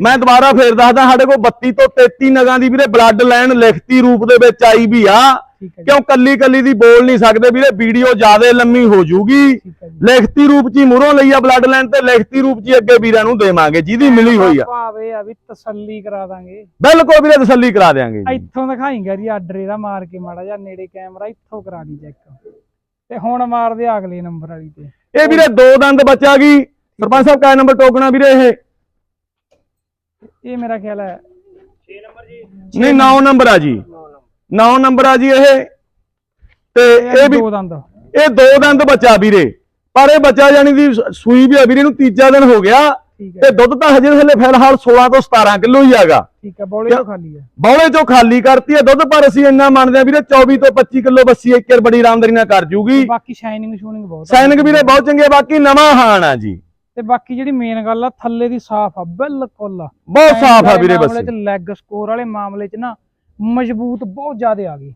ਮੈਂ ਦੁਬਾਰਾ ਫੇਰ ਦੱਸਦਾ ਸਾਡੇ ਕੋਲ 32 ਤੋਂ 33 ਨਗਾਂ ਦੀ ਵੀਰੇ ਬਲੱਡ ਲਾਈਨ ਲਿਖਤੀ ਰੂਪ ਦੇ ਵਿੱਚ ਆਈ ਵੀ ਆ। ਕਿਉਂ ਕੱਲੀ ਕੱਲੀ ਦੀ ਬੋਲ ਨਹੀਂ ਸਕਦੇ ਵੀਰੇ? ਵੀਡੀਓ ਜ਼ਿਆਦਾ ਲੰਮੀ ਹੋ ਜੂਗੀ। ਜੀ। ਲਿਖਤੀ ਰੂਪ ਚ ਹੀ ਮੂਹਰੋਂ ਲਈ ਆ ਬਲੱਡ ਲਾਈਨ ਤੇ ਲਿਖਤੀ ਰੂਪ ਚ ਹੀ ਅੱਗੇ ਵੀਰਾਂ ਨੂੰ ਦੇਵਾਂਗੇ ਜਿਹਦੀ ਮਿਲੀ ਹੋਈ ਆ। ਭਾਵੇਂ ਆ ਵੀ ਤਸੱਲੀ ਕਰਾ ਦਾਂਗੇ। ਬਿਲਕੁਲ ਵੀਰੇ ਤਸੱਲੀ ਕਰਾ ਦੇਵਾਂਗੇ ਜੀ। ਇੱਥੋਂ ਦਿਖਾਈਂਗਾ ਜੀ ਆਰਡਰ ਇਹਦਾ ਮਾਰ ਕੇ ਮਾੜਾ ਜਿਹਾ ਨੇੜੇ ਕੈਮਰਾ ਇੱਥੋਂ ਕਰਾ ਦੀ ਚੈੱਕ ਤੇ ਹੁਣ ਮਾਰਦੇ ਆ ਅਗਲੇ ਨੰਬਰ ਵਾਲੀ ਤੇ। ਇਹ ਵੀਰੇ ਦੋ ਦੰਦ ਬੱਚਾ ਗਈ। ਸਰਪੰਚ ਸਾਹਿਬ ਕਾ ਨੰਬਰ ਟੋਕਣਾ ਵੀਰੇ ਇਹ? ਇਹ ਮੇਰਾ ਖਿਆਲ ਹੈ। ਨਹੀਂ 9 ਨੰਬਰ ਆ ਜੀ। 9 ਨੰਬਰ ਆ ਜੀ ਇਹ। ਤੇ ਇਹ ਵੀ ਦੋ ਦੰਦ। ਇਹ ਦੋ ਦੰਦ ਬੱਚਾ ਵੀਰੇ। ਪਰ ਇਹ ਬੱਚਾ ਜਾਨੀ ਦੀ ਸੂਈ ਵੀ ਆ ਵੀਰੇ ਨੂੰ ਤੀਜਾ ਦਿਨ ਹੋ ਗਿਆ। ਹੈ। ਤੇ ਦੁੱਧ ਤਾਂ ਹਜੇ ਹਲੇ ਫਿਲਹਾਲ 16 ਤੋਂ 17 ਕਿਲੋ ਹੀ ਹੈਗਾ। ਠੀਕ ਹੈ ਬੋਲੇ ਤੋਂ ਖਾਲੀ ਹੈ। ਬੌਲੇ ਚੋਂ ਖਾਲੀ ਕਰਤੀ ਹੈ ਦੁੱਧ ਪਰ ਅਸੀਂ ਇੰਨਾ ਮੰਨਦੇ ਆ ਵੀਰੇ 24 ਤੋਂ 25 ਕਿਲੋ ਬੱਸੀ ਇੱਕ ਬੜੀ ਆਰਾਮਦਾਰੀ ਨਾਲ ਕਰ ਜੂਗੀ। ਬਾਕੀ ਸ਼ਾਈਨਿੰਗ ਸ਼ੂਨਿੰਗ ਬਹੁਤ। ਸੈਨਿਕ ਵੀਰੇ ਬਹੁਤ ਚੰਗੇ ਆ, ਬਾਕੀ ਨਵਾਂ ਹਾਨ ਆ ਜੀ। ਤੇ ਬਾਕੀ ਜਿਹੜੀ ਮੇਨ ਗੱਲ ਆ ਥੱਲੇ ਦੀ ਸਾਫ਼ ਆ ਬਿਲਕੁਲ ਬਹੁਤ ਸਾਫ਼ ਆ ਵੀਰੇ ਬੱਸੀ। ਚ ਲੈਗ ਸਕੋਰ ਵਾਲੇ ਮਾਮਲੇ ਚ ਨਾ ਮਜ਼ਬੂਤ ਬਹੁਤ ਜ਼ਿਆਦਾ ਆ ਗਈ।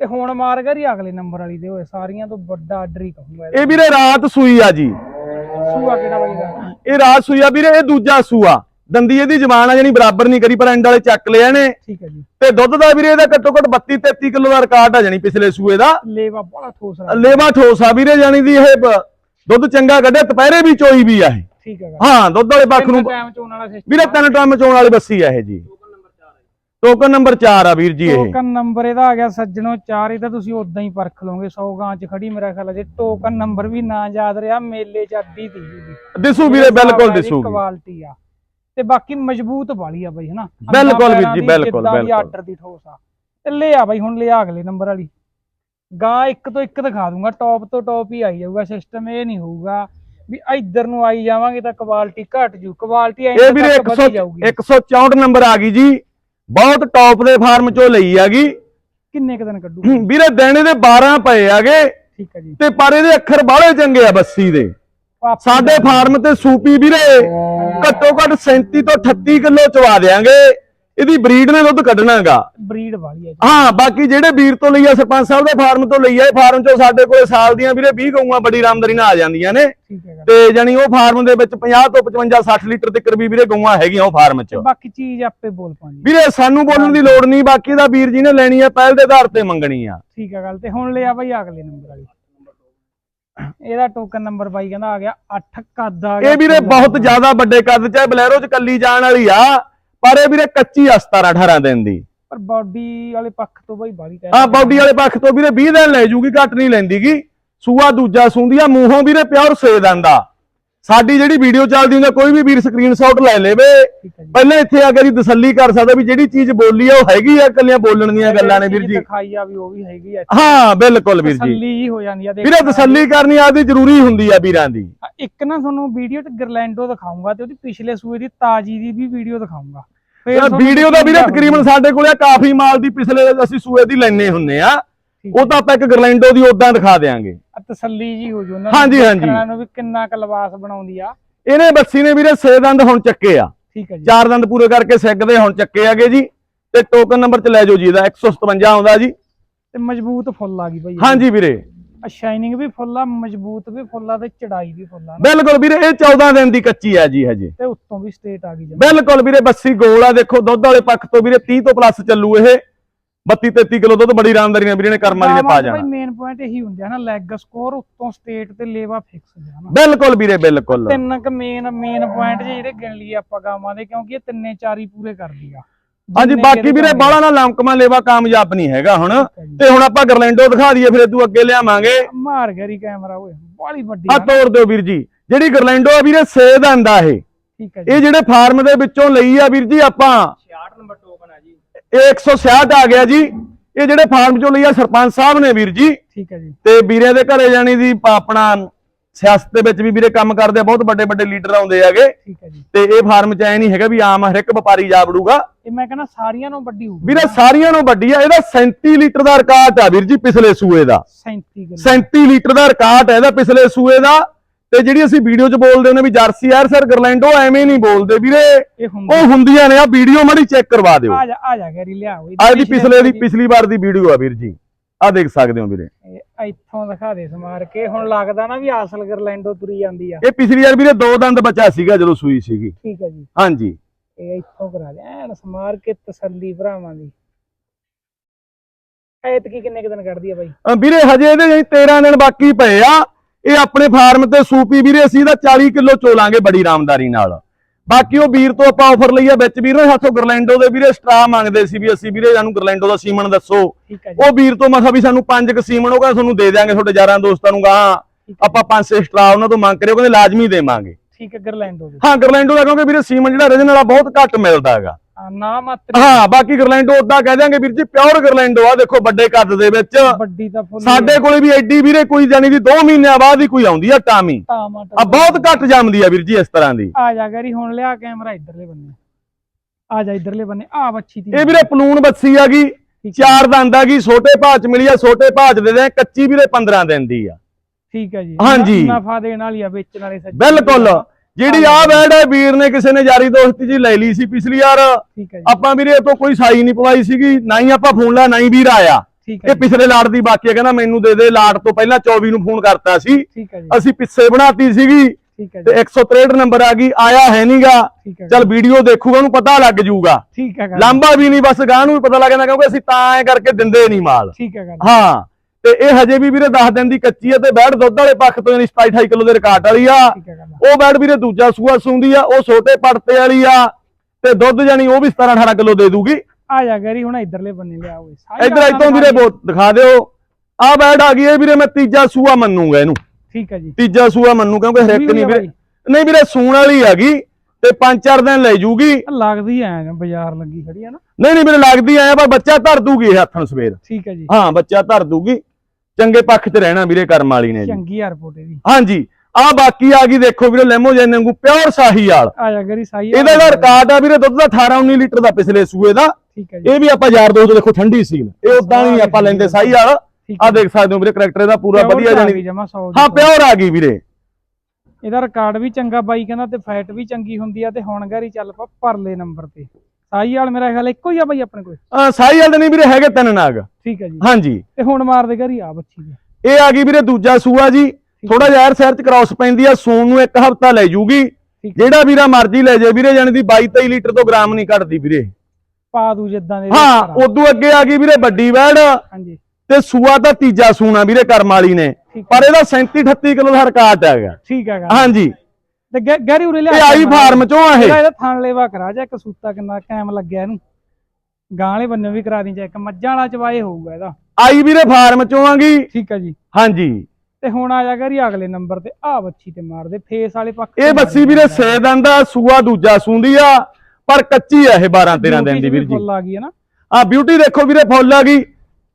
ਤੇ ਹੁਣ ਮਾਰ ਗਰੀ ਅਗਲੇ ਨੰਬਰ ਵਾਲੀ ਦੇ ਹੋਏ ਸਾਰੀਆਂ ਤੋਂ ਵੱਡਾ ਆਰਡਰ ਹੀ ਕਹੂੰਗਾ ਇਹ ਵੀਰੇ ਰਾਤ ਸੂਈ ਆ ਜੀ। ਸੂਆ ਕਿਹੜਾ ਬਾਈ ਦਾ? ਇਹ ਰਾਤ ਸੂਈ ਆ ਵੀਰੇ ਇਹ ਦੂਜਾ ਸੂਆ। ਦੰਦੀ ਇਹਦੀ ਜਮਾਨ ਆ ਜਾਨੀ ਬਰਾਬਰ ਨਹੀਂ ਕਰੀ ਪਰ ਐਂਡ ਵਾਲੇ ਚੱਕ ਲਿਆ ਨੇ ਠੀਕ ਹੈ ਜੀ। ਤੇ ਦੁੱਧ ਦਾ ਵੀਰੇ ਇਹਦਾ ਘੱਟੋ ਘੱਟ 32 33 ਕਿਲੋ ਦਾ ਰਿਕਾਰਡ ਆ ਜਾਨੀ ਪਿਛਲੇ ਸੂਏ ਦਾ। ਲੇਵਾ ਬੜਾ ਠੋਸ ਰਿਹਾ ਲੇਵਾ ਠੋਸ ਆ ਵੀਰੇ ਜਾਨੀ ਦੀ ਇਹ ਦੁੱਧ ਚੰਗਾ ਕੱਢਿਆ ਦੁਪਹਿਰੇ ਵੀ ਚੋਈ ਵੀ ਆ ਇਹ। ਠੀਕ ਹੈਗਾ। ਹਾਂ ਦੁੱਧ ਵਾਲੇ ਪੱਖ ਨੂੰ ਵੀਰੇ ਤਿੰਨ ਟਾਈਮ ਚੋਣ ਵਾਲੀ ਬੱਸੀ ਆ ਇਹ ਜੀ। ਟੋਕਨ ਨੰਬਰ 4 ਆ ਵੀਰ ਜੀ ਇਹ। ਟੋਕਨ ਨੰਬਰ ਇਹਦਾ ਆ ਗਿਆ ਸੱਜਣੋ 4 ਇਹ ਤਾਂ ਤੁਸੀਂ ਉਦਾਂ ਹੀ ਪਰਖ ਲਓਗੇ 100 ਗਾਂ ਚ ਖੜੀ ਮੇਰਾ ਖਿਆਲ ਹੈ ਜੇ ਟੋਕਨ ਨੰਬਰ ਵੀ ਨਾ ਯਾਦ ਰਿਹਾ ਮੇਲੇ ਚ ਜੀ ਦਿਸੂ ਵੀਰੇ ਬਿਲਕੁਲ ਦਿਸੂਗੀ ਕੁਆਲਿਟੀ ਆ। ਤੇ ਬਾਕੀ ਮਜ਼ਬੂਤ ਵਾਲੀ ਆ ਬਾਈ ਹਨਾ? ਬਿਲਕੁਲ ਵੀਰ ਜੀ, ਬਿਲਕੁਲ, ਬਿਲਕੁਲ। ਆਰਡਰ ਦੀ ਠੋਸ ਆ। ਤੇ ਲੈ ਆ ਬਾਈ ਹੁਣ ਲਿਆ ਅਗਲੇ ਨੰਬਰ ਵਾਲੀ। ਗਾਂ ਇੱਕ ਤੋਂ ਇੱਕ ਦਿਖਾ ਦੂੰਗਾ ਟੌਪ ਤੋਂ ਟੌਪ ਹੀ ਆਈ ਜਾਊਗਾ ਸਿਸਟਮ ਇਹ ਨਹੀਂ ਹੋਊਗਾ ਵੀ ਇੱਧਰ ਨੂੰ ਆਈ ਜਾਵਾਂਗੇ ਤਾਂ ਕੁਆਲਿਟੀ ਘਟ ਜੂ। ਕੁਆਲਿਟੀ ਇਹ ਵੀਰੇ 100 164 ਨੰਬਰ ਆ ਗਈ ਜੀ। ਬਹੁਤ ਟੌਪ ਦੇ ਫਾਰਮ ਚੋਂ ਲਈ ਹੈਗੀ। ਕਿੰਨੇ ਕ ਦਿਨ ਕੱਢੂ ਵੀਰੇ ਦੇਣੇ ਦੇ 12 ਪਏ ਹੈਗੇ। ਠੀਕ ਹੈ ਜੀ। ਤੇ ਪਰ ਇਹਦੇ ਅੱਖਰ ਬਾਹਲੇ ਚੰਗੇ ਆ ਬੱਸੀ ਦੇ। ਸਾਡੇ ਫਾਰਮ ਤੇ ਸੂਪੀ ਵੀਰੇ ਘੱਟੋ ਘੱਟ 37 ਤੋਂ 38 ਕਿਲੋ ਚਵਾ ਦੇਾਂਗੇ ਇਹਦੀ ਬਰੀਡ ਨੇ ਦੁੱਧ ਕੱਢਣਾਗਾ ਬਰੀਡ ਵਾਲੀ ਹੈ ਜੀ। ਹਾਂ ਬਾਕੀ ਜਿਹੜੇ ਵੀਰ ਤੋਂ ਲਈ ਆ ਸਰਪੰਚ ਸਾਹਿਬ ਦੇ ਫਾਰਮ ਤੋਂ ਲਈ ਆ ਇਹ ਫਾਰਮ ਚੋਂ ਸਾਡੇ ਕੋਲੇ ਸਾਲ ਦੀਆਂ ਵੀਰੇ 20 ਗਊਆਂ ਬੜੀ ਆਰਾਮਦਾਰੀ ਨਾਲ ਆ ਜਾਂਦੀਆਂ ਨੇ। ਠੀਕ ਤੇ ਜਾਨੀ ਉਹ ਫਾਰਮ ਦੇ ਵਿੱਚ 50 ਤੋਂ 55 60 ਲੀਟਰ ਤੱਕ ਵੀ ਵੀਰੇ ਗਊਆਂ ਹੈਗੀਆਂ ਉਹ ਫਾਰਮ 'ਚ। ਬਾਕੀ ਚੀਜ਼ ਆਪੇ ਬੋਲ ਪਾਣੀ ਵੀਰੇ ਸਾਨੂੰ ਬੋਲਣ ਦੀ ਲੋੜ ਨਹੀਂ ਬਾਕੀ ਦਾ ਵੀਰ ਜੀ ਨੇ ਲੈਣੀ ਆ ਪਹਿਲ ਦੇ ਆਧਾਰ ਤੇ ਮੰਗਣੀ ਆ। ਠੀਕ ਹੈ ਗੱਲ ਤੇ ਹੁਣ ਲਿਆ ਬਾਈ ਅਗਲੇ ਨੰਬਰ ਵਾਲੀ। ਇਹਦਾ ਟੋਕਨ ਨੰਬਰ ਬਾਈ ਕਹਿੰਦਾ ਆ ਗਿਆ 8 ਕੱਦ ਆ ਗਿਆ। ਇਹ ਵੀਰੇ ਬਹੁਤ ਜ਼ਿਆਦਾ ਵੱਡੇ ਕੱਦ 'ਚ ਹੈ ਬਲੈਰੋ 'ਚ ਕੱਲੀ ਜਾਣ ਵਾਲੀ ਆ। ਪਰ ਇਹ ਵੀਰੇ ਕੱਚੀ ਆ 17 18 ਦਿਨ ਦੀ। ਪਰ ਬਾਡੀ ਵਾਲੇ ਪੱਖ ਤੋਂ ਬਾਈ ਬਾੜੀ ਆ ਬਾਡੀ ਵਾਲੇ ਪੱਖ ਤੋਂ ਵੀਰੇ 20 ਦਿਨ ਲੈ ਜੂਗੀ ਘੱਟ ਨਹੀਂ ਲੈਂਦੀਗੀ ਸੂਆ ਦੂਜਾ ਸੁੰਦੀ ਆ ਮੂੰਹੋਂ ਵੀਰੇ ਪਿਓਰ ਸੇ ਦਾ ਸਾਡੀ ਜਿਹੜੀ ਵੀਡੀਓ ਚੱਲਦੀ ਹੁੰਦਾ ਕੋਈ ਵੀ ਵੀਰ ਸਕਰੀਨਸ਼ਾਟ ਲੈ ਲੇਵੇ। ਹੈ ਜੀ। ਪਹਿਲਾਂ ਇੱਥੇ ਆ ਕੇ ਦੀ ਤਸੱਲੀ ਕਰ ਸਕਦਾ ਵੀ ਜਿਹੜੀ ਚੀਜ਼ ਬੋਲੀ ਆ ਉਹ ਹੈਗੀ ਆ ਕੱਲੀਆਂ ਬੋਲਣ ਦੀਆਂ ਗੱਲਾਂ ਨੇ ਵੀਰ ਜੀ। ਦਿਖਾਈ ਆ ਵੀ ਉਹ ਵੀ ਹੈਗੀ ਆ ਹਾਂ ਬਿਲਕੁਲ ਵੀਰ ਜੀ। ਤਸੱਲੀ ਹੀ ਹੋ ਜਾਂਦੀ ਆ ਵੀਰੇ ਤਸੱਲੀ ਕਰਨੀ ਆਦੀ ਜ਼ਰੂਰੀ ਹੁੰਦੀ ਆ ਵੀਰਾਂ ਦੀ। ਇੱਕ ਨਾ ਤੁਹਾਨੂੰ ਵੀਡੀਓ ਤੇ ਗਰਲੈਂਡੋ ਦਿਖਾਊਂਗਾ ਤੇ ਉਹਦੀ ਪਿਛਲੇ ਸੂਏ ਦੀ ਤਾਜੀ ਦੀ ਵੀ ਵੀਡੀਓ ਤੁਹਾਨੂੰ ਵੀਡੀਓ ਦਾ ਵੀਰੇ ਤਕਰੀਬਨ ਸਾਡੇ ਕੋਲੇ ਕਾਫੀ ਮਾਲ ਦੀ ਪਿਛਲੇ ਅਸੀਂ ਸੂਏ ਦੀ ਲੈਨੇ ਹੁੰਨੇ ਆ। ਉਹ ਤਾਂ ਆਪਾਂ ਇੱਕ ਗਰਲੈਂਡੋ ਦੀ ਉਦਾਂ ਦਿਖਾ ਦੇਾਂਗੇ ਆ ਤਸੱਲੀ ਜੀ ਹੋ ਜੂ ਉਹਨਾਂ ਹਾਂਜੀ, ਹਾਂਜੀ। ਨੂੰ ਵੀ ਕਿੰਨਾ ਕੁ ਲਿਬਾਸ ਬਣਾਉਂਦੀ ਆ। ਇਹਨੇ ਬੱਸੀ ਨੇ ਵੀਰੇ 6 ਦੰਦ ਹੁਣ ਚੱਕੇ ਆ। ਠੀਕ ਹੈ ਜੀ। ਚਾਰ ਦੰਦ ਪੂਰੇ ਕਰਕੇ ਸਿੱਗ ਦੇ ਹੁਣ ਚੱਕੇ ਆਗੇ ਜੀ। ਤੇ ਟੋਕਨ ਨੰਬਰ ਚ ਲੈ ਜਾਓ ਜੀ ਇਹਦਾ 157 ਆਉਂਦਾ ਜੀ। ਤੇ ਮਜ਼ਬੂਤ ਫੁੱਲ ਆ ਗਈ ਬਾਈ ਹਾਂਜੀ ਵੀਰੇ। ਸ਼ਾਈਨਿੰਗ ਵੀ ਫੁੱਲ ਆ ਮਜ਼ਬੂਤ ਵੀ ਫੁੱਲ ਆ ਤੇ ਚੜਾਈ ਵੀ ਫੁੱਲ ਆ ਨਾ। ਬਿਲਕੁਲ ਵੀਰੇ ਇਹ 14 ਦਿਨ ਦੀ ਕੱਚੀ ਆ ਜੀ ਹਜੇ ਤੇ ਉੱਤੋਂ ਵੀ ਸਟੇਟ ਆ ਗਈ ਜਮਾਂ। ਬਿਲਕੁਲ ਵੀਰੇ ਬੱਸੀ ਗੋਲ ਆ ਦੇਖੋ ਦੁੱਧ ਵਾਲੇ ਪੱਖ ਤੋਂ ਵੀਰੇ 30 ਤੋਂ ਪਲੱਸ ਚੱਲੂ ਇਹ। 32 33 ਕਿਲੋ ਦੁੱਧ ਬੜੀ ਆਰਾਮਦਾਰੀ ਨਾਲ ਵੀਰੇ ਨੇ ਕਰਮਾਂ ਦੀ ਨੇ ਪਾ ਜਾਣਾ। ਮੇਨ ਪੁਆਇੰਟ ਇਹੀ ਹੁੰਦੇ ਆ ਨਾ ਲੈਗ ਸਕੋਰ ਉੱਤੋਂ ਸਟੇਟ ਤੇ ਲੇਵਾ ਫਿਕਸ ਹੈ ਨਾ ਬਿਲਕੁਲ ਵੀਰੇ ਬਿਲਕੁਲ। ਤਿੰਨ ਕ ਮੇਨ ਮੇਨ ਪੁਆਇੰਟ ਜਿਹੜੇ ਗਿਣ ਲਈਏ ਆਪਾਂ ਗਾਵਾਂ ਦੇ ਕਿਉਂਕਿ ਇਹ ਤਿੰਨੇ ਚਾਰ ਹੀ ਪੂਰੇ ਕਰਦੀ ਆ ਹਾਂਜੀ ਬਾਕੀ ਵੀਰੇ ਬਾਲਾ ਨਾਲ ਲੰਕਮਾ ਲੇਵਾ ਕਾਮਯਾਬ ਨਹੀਂ ਹੈਗਾ ਹੁਣ। ਤੇ ਹੁਣ ਆਪਾਂ ਗਰਲੈਂਡੋ ਦਿਖਾ ਦਈਏ ਫਿਰ ਤੂੰ ਅੱਗੇ ਲਿਆਵਾਂਗੇ। ਮਾਰ ਗਰੀ ਕੈਮਰਾ ਓਏ ਬਾਲੀ ਵੱਡੀ ਆ। ਤੋੜ ਦਿਓ ਵੀਰ ਜੀ। ਜਿਹੜੀ ਗਰਲੈਂਡੋ ਆ ਵੀਰੇ 6 ਦਾ ਆਂਦਾ ਇਹ। ਠੀਕ ਹੈ ਜੀ। ਇਹ ਜਿਹੜੇ ਫਾਰਮ ਦੇ ਵਿੱਚੋਂ ਲਈ ਆ ਵੀਰ ਜੀ ਆਪਾਂ। 66 ਨੰਬਰ ਟੋਕਨ ਆ ਜੀ। ਇਹ 166 ਆ ਗਿਆ ਜੀ। ਇਹ ਜਿਹੜੇ ਫਾਰਮ ਚੋਂ ਲਈ ਆ ਸਰਪੰਚ ਸਾਹਿਬ ਨੇ ਵੀਰ ਜੀ। ਠੀਕ ਹੈ ਜੀ। ਤੇ ਵੀਰੇ ਦੇ ਘਰੇ ਜਾਣੀ ਦੀ ਆਪਣਾ ਸਿਆਸਤ ਦੇ ਵਿੱਚ ਵੀ ਵੀਰੇ ਕੰਮ ਕਰਦੇ ਆ ਬਹੁਤ ਵੱਡੇ ਵੱਡੇ ਲੀਡਰ ਆਉਂਦੇ ਹੈਗੇ। ਠੀਕ ਹੈ ਜੀ। ਤੇ ਇਹ ਫਾਰਮ ਚ ਐ ਨਹੀਂ ਹੈਗਾ ਵੀ ਆਮ ਹਰ ਇੱਕ ਵਪਾਰੀ ਜਾ ਵੜੂਗਾ ਇਹ ਮੈਂ ਕਹਿੰਦਾ ਸਾਰੀਆਂ ਨੂੰ ਵੱਡੀ ਹੋਊਗੀ। ਵੀਰੇ ਸਾਰੀਆਂ ਨੂੰ ਵੱਡੀ ਆ ਇਹਦਾ 37 ਲੀਟਰ ਦਾ ਰਿਕਾਰਡ ਆ ਵੀਰ ਜੀ ਪਿਛਲੇ ਸੂਏ ਦਾ। 37 ਕਿਲੋ 37 ਲੀਟਰ ਦਾ ਰਿਕਾਰਡ ਹੈ ਇਹਦਾ ਪਿਛਲੇ ਸੂਏ ਦਾ। ਤੇ ਜਿਹੜੀ ਅਸੀਂ ਵੀਡੀਓ 'ਚ ਬੋਲਦੇ ਹੁੰਦੇ ਵੀ ਜਰਸੀ ਯਾਰ ਸਰ ਗਰਲੈਂਡੋ ਐਵੇਂ ਨਹੀਂ ਬੋਲਦੇ ਵੀਰੇ। ਉਹ ਹੁੰਦੀਆਂ ਨੇ ਆ ਵੀਡੀਓ ਮਾੜੀ ਚੈੱਕ ਕਰਵਾ ਦਿਓ। ਆ ਜਾ ਆ ਜਾ ਗਰੀ ਲਿਆ ਓਏ ਅੱਜ ਦੀ ਪਿਛਲੇ ਦੀ। ਪਿਛਲੀ ਵਾਰ ਦੀ ਵੀਡੀਓ ਆ ਵੀਰ ਜੀ। ਆ ਦੇਖ ਸਕਦੇ ਹੋ ਵੀਰੇ। ਇਹ ਇੱਥੋਂ ਦਿਖਾ ਦੇ ਸਮਾਰ ਕੇ। ਹੁਣ ਲੱਗਦਾ ਨਾ ਵੀ ਅਸਲ ਗਰਲੈਂਡੋ ਤੁਰੀ ਜਾਂਦੀ ਆ। ਇਹ ਪਿਛਲੀ ਵਾਰ ਵੀਰੇ ਦੋ ਦੰਦ ਬੱਚਾ ਸੀਗਾ ਜਦੋਂ ਸੂਈ ਸੀਗੀ। ਠੀਕ ਹੈ ਜੀ। ਹਾਂਜੀ। ਇਹ ਇੱਥੋਂ ਕਰਾ ਦੇ। ਐਨ ਸਮਾਰ ਕੇ ਤਸੱਲੀ ਭਰਾਵਾਂ ਦੀ। ਐਤਕੀ ਕਿੰਨੇ ਕੁ ਦਿਨ ਕੱਢਦੀ ਆ ਬਾਈ? ਅ, ਵੀਰੇ ਹਜੇ ਇਹਦੇ ਜੀ 13 ਦਿਨ ਬਾਕੀ ਪਏ ਆ। ਇਹ ਆਪਣੇ ਫਾਰਮ ਤੇ ਸੂਪੀ ਵੀਰੇ ਅਸੀਂ ਇਹਦਾ 40 ਕਿਲੋ ਚੋਲਾਂਗੇ ਬੜੀ ਰਾਮਦਾਰੀ ਨਾਲ। ਬਾਕੀ ਉਹ ਵੀਰ ਤੋਂ ਆਪਾਂ ਆਫਰ ਲਈ ਆ ਵਿੱਚ ਵੀਰ ਨੇ ਸਾਥੋਂ ਗਰਲੈਂਡੋ ਦੇ ਵੀਰੇ ਸਟਰਾ ਮੰਗਦੇ ਸੀ ਵੀ ਅਸੀਂ ਵੀਰੇ ਸਾਨੂੰ ਗਰਲੈਂਡੋ ਦਾ ਸੀਮਨ ਦੱਸੋ। ਉਹ ਵੀਰ ਤੋਂ ਮਸਾ ਵੀ ਸਾਨੂੰ ਪੰਜ ਕੁ ਸੀਮਨ ਉਹ ਕਹਿੰਦਾ ਤੁਹਾਨੂੰ ਦੇ ਦਿਆਂਗੇ ਤੁਹਾਡੇ ਯਾਰਾਂ ਦੋਸਤਾਂ ਨੂੰ ਗਾਂ ਆਪਾਂ ਪੰਜ ਛੇ ਸਟਰਾ ਉਹਨਾਂ ਤੋਂ ਮੰਗ ਕਰਿਓ ਕਹਿੰਦੇ ਲਾਜ਼ਮੀ ਦੇਵਾਂਗੇ। ਠੀਕ ਹੈ ਗਰਲੈਂਡੋ ਦੇ। ਹਾਂ ਗਰਲੈਂਡੋ ਦਾ ਕਿਉਂਕਿ ਵੀਰੇ ਸੀਮਨ ਜਿਹੜਾ origignal ਆ ਬਹੁਤ ਘੱਟ ਮਿਲਦਾ ਹੈਗਾ। ਨਾ ਮਾਤਰ ਹਾਂ ਬਾਕੀ ਗਰਲੈਂਡੋ ਉਦਾਂ ਕਹਿ ਦਿਆਂਗੇ ਵੀਰ ਜੀ ਪਿਓਰ ਗਰਲੈਂਡੋ ਆ ਦੇਖੋ ਵੱਡੇ ਕੱਦ ਦੇ ਵਿੱਚ। ਵੱਡੀ ਤਾਂ ਫੁੱਲ ਸਾਡੇ ਕੋਲੇ ਵੀ ਐਡੀ ਵੀਰੇ ਕੋਈ ਜਾਨੀ ਦੀ 2 ਮਹੀਨਿਆਂ ਬਾਅਦ ਹੀ ਕੋਈ ਆਉਂਦੀ ਆ ਟਾਮੀ। ਆ ਬਹੁਤ ਘੱਟ ਜੰਮਦੀ ਆ ਵੀਰ ਜੀ ਇਸ ਤਰ੍ਹਾਂ ਦੀ। ਆ ਜਾ ਗਰੀ ਹੁਣ ਲਿਆ ਕੈਮਰਾ ਇਧਰਲੇ ਬੰਨੇ। ਆ ਜਾ ਇਧਰਲੇ ਬੰਨੇ ਆ ਬੱਚੀ ਦੀ। ਇਹ ਵੀਰੇ ਪਲੂਨ ਬੱਸੀ ਆ ਗਈ ਚਾਰ ਦੰਦ ਆ ਗਈ ਛੋਟੇ ਭਾਅ ਚ ਮਿਲੀ ਆ ਛੋਟੇ ਭਾਅ ਚ ਦੇ ਦੇ ਕੱਚੀ ਵੀਰੇ 15 ਦਿਨ ਦੀ ਆ। ਠੀਕ ਹੈ ਜੀ। ਹਾਂਜੀ। ਨਫਾ ਦੇਣ ਵਾਲੀ ਆ ਵੇਚਣ ਵਾਲੇ ਸੱਜਣ ਬਿਲਕੁਲ। ਜਿਹੜੀ ਆ ਬੈਡ ਹੈ ਵੀਰ ਨੇ ਕਿਸੇ ਨੇ ਯਾਰੀ ਦੋਸਤੀ ਜੀ ਲੈ ਲਈ ਸੀ ਪਿਛਲੀ ਜੀ। ਆਪਾਂ ਵੀਰੇ ਇਹ ਤੋਂ ਕੋਈ ਸਾਈ ਨਹੀਂ ਪਵਾਈ ਸੀਗੀ ਨਾ ਹੀ ਆਪਾਂ ਫੋਨ ਲਾ ਨਾ ਹੀ ਵੀਰ ਆਇਆ। ਇਹ ਪਿਛਲੇ ਲਾਟ ਦੀ ਬਾਕੀ ਕਹਿੰਦਾ ਮੈਨੂੰ ਦੇ ਦੇ ਲਾਟ ਤੋਂ ਪਹਿਲਾਂ 24 ਨੂੰ ਫੋਨ ਕਰਤਾ ਸੀ। ਅਸੀਂ ਪਿੱਛੇ ਬਣਾਤੀ ਸੀਗੀ ਤੇ ਜੀ 163 ਨੰਬਰ ਆ ਗਈ ਆਇਆ ਹੈ ਨਹੀਂਗਾ ਚੱਲ ਵੀਡੀਓ ਦੇਖੂਗਾ ਉਹਨੂੰ ਪਤਾ ਲੱਗ ਜਾਊਗਾ। ਠੀਕ ਹੈ ਲਾਂਬਾ ਵੀ ਨਹੀਂ ਬਸ ਗਾਂ ਨੂੰ ਵੀ ਪਤਾ ਲੱਗ ਜਾਂਦਾ ਕਿਉਂਕਿ ਅਸੀਂ ਤਾਂ ਐ ਕਰਕੇ ਦਿੰਦੇ ਨਹੀਂ ਮਾਲ। ਠੀਕ ਹੈ ਹਾਂ। ਤੇ ਇਹ ਹਜੇ ਵੀ ਵੀਰੇ 10 ਦਿਨ ਦੀ ਕੱਚੀ ਆ ਤੇ ਬੈੜ ਦੁੱਧ ਵਾਲੇ ਪੱਖ ਤੋਂ ਯਾਨੀ 27 28 ਕਿਲੋ ਦੇ ਰਿਕਾਰਡ ਵਾਲੀ ਆ। ਉਹ ਬੈੜ ਵੀਰੇ ਦੂਜਾ ਸੂਆ ਸੂੰਦੀ ਆ ਉਹ ਛੋਟੇ ਪੜਤੇ ਵਾਲੀ ਆ ਤੇ ਦੁੱਧ ਜਾਨੀ ਉਹ ਵੀ 17 18 ਕਿਲੋ ਦੇ ਦੂਗੀ। ਆ ਜਾ ਗਰੀ ਹੁਣ ਇਧਰਲੇ ਬੰਨੇ ਲਿਆ ਓਏ ਇਧਰ ਇਤੋਂ ਵੀਰੇ ਬੋ ਦਿਖਾ ਦਿਓ। ਆ ਬੈੜ ਆ ਗਈ ਇਹ ਵੀਰੇ ਮੈਂ ਤੀਜਾ ਸੂਆ ਮੰਨੂਗਾ ਇਹਨੂੰ। ਠੀਕ ਹੈ ਜੀ। ਤੀਜਾ ਸੂਆ ਮੰਨੂ ਕਿਉਂਕਿ ਹਰ ਇੱਕ ਨਹੀਂ ਆ ਵੀਰੇ। ਨਹੀਂ ਵੀਰੇ ਸੂਣ ਵਾਲੀ ਹੈਗੀ ਤੇ ਪੰਜ ਚਾਰ ਦਿਨ ਲੈ ਜੂਗੀ। ਲੱਗਦੀ ਐ ਬਾਜ਼ਾਰ ਲੱਗੀ ਖੜੀ ਆ ਨਾ। ਨਹੀਂ ਨਹੀਂ ਮੇਰੇ ਲੱਗਦੀ ਐ ਪਰ ਬੱਚਾ ਧਰ ਦੂਗੀ ਇਹ ਹੱਥਾਂ ਸਵੇਰ। ਠੀਕ ਹੈ ਜੀ। ਹਾਂ ਬੱਚਾ ਧਰ ਦੂਗੀ। ਚੰਗੇ ਪੱਖ 'ਚ ਰਹਿਣਾ ਵੀਰੇ ਕਰਮ ਵਾਲੀ ਨੇ ਜੀ। ਚੰਗੀ ਆ ਰਿਪੋਰਟ ਇਹਦੀ ਹਾਂਜੀ। ਆ ਬਾਕੀ ਆ ਗਈ ਦੇਖੋ ਵੀਰੇ ਲੈਮੋਜੈਨ ਵਾਂਗੂ ਪਿਓਰ ਸਾਹੀ ਵਾਲ ਆ ਜਾ ਗਰੀ ਸਾਈ ਇਹਦਾ ਜਿਹੜਾ ਰਿਕਾਰਡ ਆ ਵੀਰੇ ਦੁੱਧ ਦਾ 18 19 ਲੀਟਰ ਦਾ ਪਿਛਲੇ ਸੂਏ ਦਾ। ਠੀਕ ਹੈ ਜੀ। ਇਹ ਵੀ ਆਪਾਂ ਯਾਰ ਦੋਸਤ ਦੇਖੋ ਠੰਡੀ ਸੀ। ਇਹ ਉਦਾਂ ਨਹੀਂ ਆਪਾਂ ਲੈਂਦੇ ਸਾਹੀ ਵਾਲ ਠੀਕ ਆ ਦੇਖ ਸਕਦੇ ਹੋ ਵੀਰੇ ਕਰੈਕਟਰ ਇਹਦਾ ਪੂਰਾ ਵਧੀਆ ਜਾਨੀ ਜਮਾ 100 ਹਾਂ ਪਿਓਰ ਆ ਗਈ ਵੀਰੇ। ਇਹਦਾ ਰਿਕਾਰਡ ਵੀ ਚੰਗਾ ਬਾਈ ਕਹਿੰਦਾ ਤੇ ਫੈਟ ਵੀ ਚੰਗੀ ਹੁੰਦੀ ਆ ਤੇ ਹੁਣ ਗਰੀ ਚੱਲ ਪਾ ਪਰਲੇ ਨੰਬਰ ਤੇ। ਸਾਈ ਵਾਲ ਮੇਰਾ ਖਿਆਲ ਇੱਕੋ ਹੀ ਆ ਬਾਈ ਆਪਣੇ ਕੋਲ? ਅਹ ਸਾਹੀ ਵਾਲ ਦੇ ਨਹੀਂ ਵੀਰੇ ਹੈਗੇ ਤਿੰਨ ਨਾਗ। ਠੀਕ ਹੈ ਜੀ। ਹਾਂਜੀ। ਤੇ ਹੁਣ ਮਾਰਦੇ ਗਰੀ ਆ ਬੱਚੀ ਦੇ। ਇਹ ਆ ਗਈ ਵੀਰੇ ਦੂਜਾ ਸੂਆ ਜੀ। ਥੋੜਾ ਜਿਹਾ ਸ਼ਹਿਰ ਚ ਕ੍ਰਾਸ ਪੈਂਦੀ ਆ ਸੂਣ ਨੂੰ ਇੱਕ ਹਫਤਾ ਲੈ ਜੂਗੀ। ਜਿਹੜਾ ਵੀਰਾ ਮਰਜ਼ੀ ਲੈ ਜਾਏ ਵੀਰੇ ਜਾਣੀ ਦੀ 22 23 ਲੀਟਰ ਤੋਂ ਗ੍ਰਾਮ ਨਹੀਂ ਘਟਦੀ ਵੀਰੇ। ਪਾ ਦੂ ਜਿੱਦਾਂ ਦੇ ਹਾਂ ਘਰ। ਆ। ਉਦੋਂ ਅੱਗੇ ਆ ਗਈ ਵੀਰੇ ਵੱਡੀ ਵੈੜ। ਹਾਂਜੀ। ਤੇ ਸੂਆ ਤਾਂ ਤੀਜਾ ਸੂਣਾ ਵੀਰੇ ਕਰਮ ਵਾਲੀ ਨੇ। ਪਰ ਇਹਦਾ 37 38 ਕਿਲੋ ਦਾ ਰਿਕਾਰਡ ਹੈਗਾ। ਠੀਕ ਹੈਗਾ। ਹਾਂਜੀ। ਤੇ ਗੈ- ਗੈਰੀ ਉਰੇ ਲਿਆ ਇਹ ਆਈ ਫਾਰਮ ਚੋਂ ਆ ਇਹ। ਇਹਦਾ ਥਣ ਲੇਵਾ ਕਰਾ ਜਾ ਇੱਕ ਸੂਤਾ ਕਿੰਨਾ ਕਾਇਮ ਲੱਗਿਆ ਇਹਨੂੰ। ਗਾਂ ਵਾਲੇ ਬੰਨੇ ਵੀ ਕਰਾ ਦੀ ਚੈੱਕ ਮੱਝਾਂ ਵਾਲਾ ਚਵਾਏ ਹੋਊਗਾ ਇਹਦਾ। ਆਈ ਵੀਰੇ ਫਾਰਮ ਚੋਂ ਆਗੀ ਠੀਕ ਹੈ ਜੀ। ਹਾਂਜੀ। ਤੇ ਹੁਣ ਆ ਜਾ ਗਰੀ ਅਗਲੇ ਨੰਬਰ ਤੇ ਆ ਬੱਚੀ ਤੇ ਮਾਰਦੇ ਫੇਸ ਵਾਲੇ ਪੱਖ ਇਹ ਬੱਸੀ ਵੀਰੇ। ਸੇ ਦਿਨ ਦਾ ਸੂਆ ਦੂਜਾ ਸੂੰਦੀ ਆ ਪਰ ਕੱਚੀ ਆ ਇਹ 12 13 ਦਿਨ ਦੀ ਵੀਰ ਜੀ। ਫੁੱਲ ਆ ਗਈ ਹੈ ਨਾ। ਆ ਬਿਊਟੀ ਦੇਖੋ ਵੀਰੇ ਫੁੱਲ ਆ ਗਈ।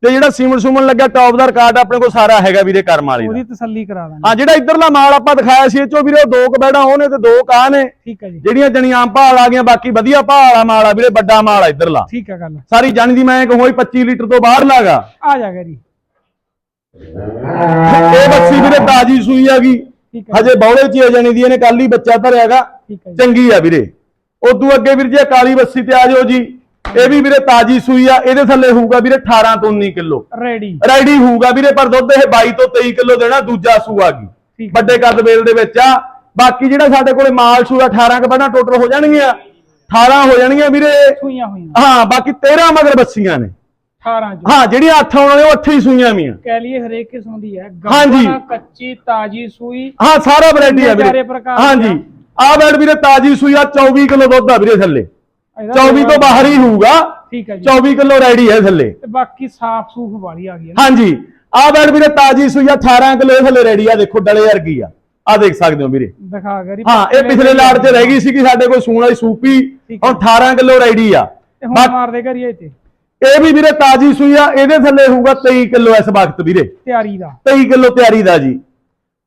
ਤੇ ਜਿਹੜਾ ਸੀਮਨ ਸੂਮਨ ਲੱਗਾ ਟੌਪ ਦਾ ਰਿਕਾਰਡ ਆਪਣੇ ਕੋਲ ਸਾਰਾ ਹੈਗਾ ਵੀਰੇ ਕਰਮ ਵਾਲੀ ਦਾ। ਉਹਦੀ ਤਸੱਲੀ ਕਰਾ ਦਾਂਗੇ। ਆ ਜਿਹੜਾ ਇਧਰਲਾ ਮਾਲ ਆਪਾਂ ਦਿਖਾਇਆ ਸੀ ਇਹ ਚੋਂ ਵੀਰੇ ਉਹ ਦੋ ਕ ਬੈੜਾਂ ਉਹਨੇ ਤੇ ਦੋ ਕਾਹ ਨੇ। ਠੀਕ ਹੈ ਜੀ। ਜਿਹੜੀਆਂ ਜਣੀਆਂ ਭਾਲ ਆ ਗਈਆਂ ਬਾਕੀ ਵਧੀਆ ਭਾਲ ਵਾਲਾ ਮਾਲ ਆ ਵੀਰੇ ਵੱਡਾ ਮਾਲ ਆ ਇਧਰਲਾ। ਠੀਕ ਹੈ ਗੱਲ। ਸਾਰੀ ਜਾਣੀ ਦੀ ਮੈਂ ਕਹੋਈ 25 ਲੀਟਰ ਤੋਂ ਬਾਹਰ ਲਾਗਾ। ਆ ਜਾ। ਗਰੀ ਇਹ ਬੱਚੀ ਵੀਰੇ ਤਾਜੀ ਸੂਈ ਆ ਗਈ। ਠੀਕ ਹੈ। ਹਜੇ ਬੌਲੇ ਚ ਹੀ ਆ ਜਾਣੀ ਦੀ ਇਹਨੇ ਕੱਲ ਹੀ ਬੱਚਾ ਧਰਿਆਗਾ। ਹੈ ਜੀ। ਚੰਗੀ ਆ ਵੀਰੇ। ਉਦੋਂ ਅੱਗੇ ਵੀਰ ਜੀ ਕਾਲੀ ਬੱਸੀ ਤੇ ਆ ਜਾਓ ਜੀ। ਇਹ ਵੀ ਵੀਰੇ ਤਾਜੀ ਸੂਈ ਆ ਇਹਦੇ ਥੱਲੇ ਹੋਊਗਾ ਵੀਰੇ 18 ਤੋਂ 19 ਕਿਲੋ। ਰੈਡੀ ਰੈਡੀ ਹੋਊਗਾ ਵੀਰੇ ਪਰ ਦੁੱਧ ਇਹ 22 ਤੋਂ 23 ਕਿਲੋ ਦੇਣਾ ਦੂਜਾ ਸੂਆ ਗਈ। ਠੀਕ। ਵੱਡੇ ਕੱਦ ਵੇਲ ਦੇ ਵਿੱਚ ਆ। ਬਾਕੀ ਜਿਹੜਾ ਸਾਡੇ ਕੋਲੇ ਮਾਲ ਸੂਆ 18 ਕ ਬਣਾ ਟੋਟਲ ਹੋ ਜਾਣਗੀਆਂ। 18 ਹੋ ਜਾਣਗੀਆਂ ਵੀਰੇ। ਸੂਈਆਂ ਹੋਈਆਂ। ਹਾਂ ਬਾਕੀ 13 ਮਗਰ ਬੱਸੀਆਂ ਨੇ। 18 ਚ ਹਾਂ ਜਿਹੜੀਆਂ 8 ਆਉਣ ਵਾਲੇ ਉਹ 8 ਹੀ ਸੂਈਆਂ ਵੀਆਂ। ਕਹਿ ਲਈਏ ਹਰੇਕ ਕਿਸਮ ਦੀ ਹੈ। ਹਾਂਜੀ। ਕੱਚੀ ਤਾਜੀ ਸੂਈ। ਹਾਂ ਸਾਰਾ ਵੈਰਾਈਟੀ ਆ ਚਾਰੇ ਵੀਰੇ। ਹਾਂਜੀ। ਆਹ ਬੈਡ ਵੀਰੇ ਤਾਜੀ ਸੂਈ ਆ 24 ਕਿਲੋ ਦੁੱਧ ਆ ਵੀਰੇ ਥੱਲੇ। ਇਹਦਾ 24 ਤੋਂ ਬਾਹਰ ਹੀ ਹੋਊਗਾ। ਠੀਕ ਹੈ ਜੀ। 24 ਕਿਲੋ ਰੈਡੀ ਹੈ ਥੱਲੇ। ਤੇ ਬਾਕੀ ਸਾਫ਼ ਸੂਫ ਵਾਲੀ ਆ ਗਈ ਹੈ ਨਾ। ਹਾਂਜੀ। ਆਹ ਬੈਡ ਵੀਰੇ ਤਾਜੀ ਸੂਈ ਆ 18 ਕਿਲੋ ਥੱਲੇ ਰੈਡੀ ਆ ਦੇਖੋ ਡਲੇ ਵਰਗੀ ਆ। ਆ ਦੇਖ ਸਕਦੇ ਹੋ ਵੀਰੇ। ਦਿਖਾ ਗਰੀ ਹਾਂ ਇਹ ਪਿਛਲੇ ਲਾੜ 'ਚ ਰਹਿ ਗਈ ਸੀ ਕਿ ਸਾਡੇ ਕੋਲ ਸੂਣ ਵਾਲੀ ਸੂਪੀ ਠੀਕ। ਹੁਣ 18 ਕਿਲੋ ਰੈਡੀ ਆ। ਹੁਣ ਬਾਕੀ- ਮਾਰਦੇ ਕਰੀਏ ਤੇ ਇਹ ਵੀ ਵੀਰੇ ਤਾਜੀ ਸੂਈ ਆ ਇਹਦੇ ਥੱਲੇ ਹੋਊਗਾ 23 ਕਿਲੋ ਇਸ ਵਕਤ ਵੀਰੇ। ਤਿਆਰੀ ਦਾ। 23 ਕਿਲੋ ਤਿਆਰੀ ਦਾ ਜੀ।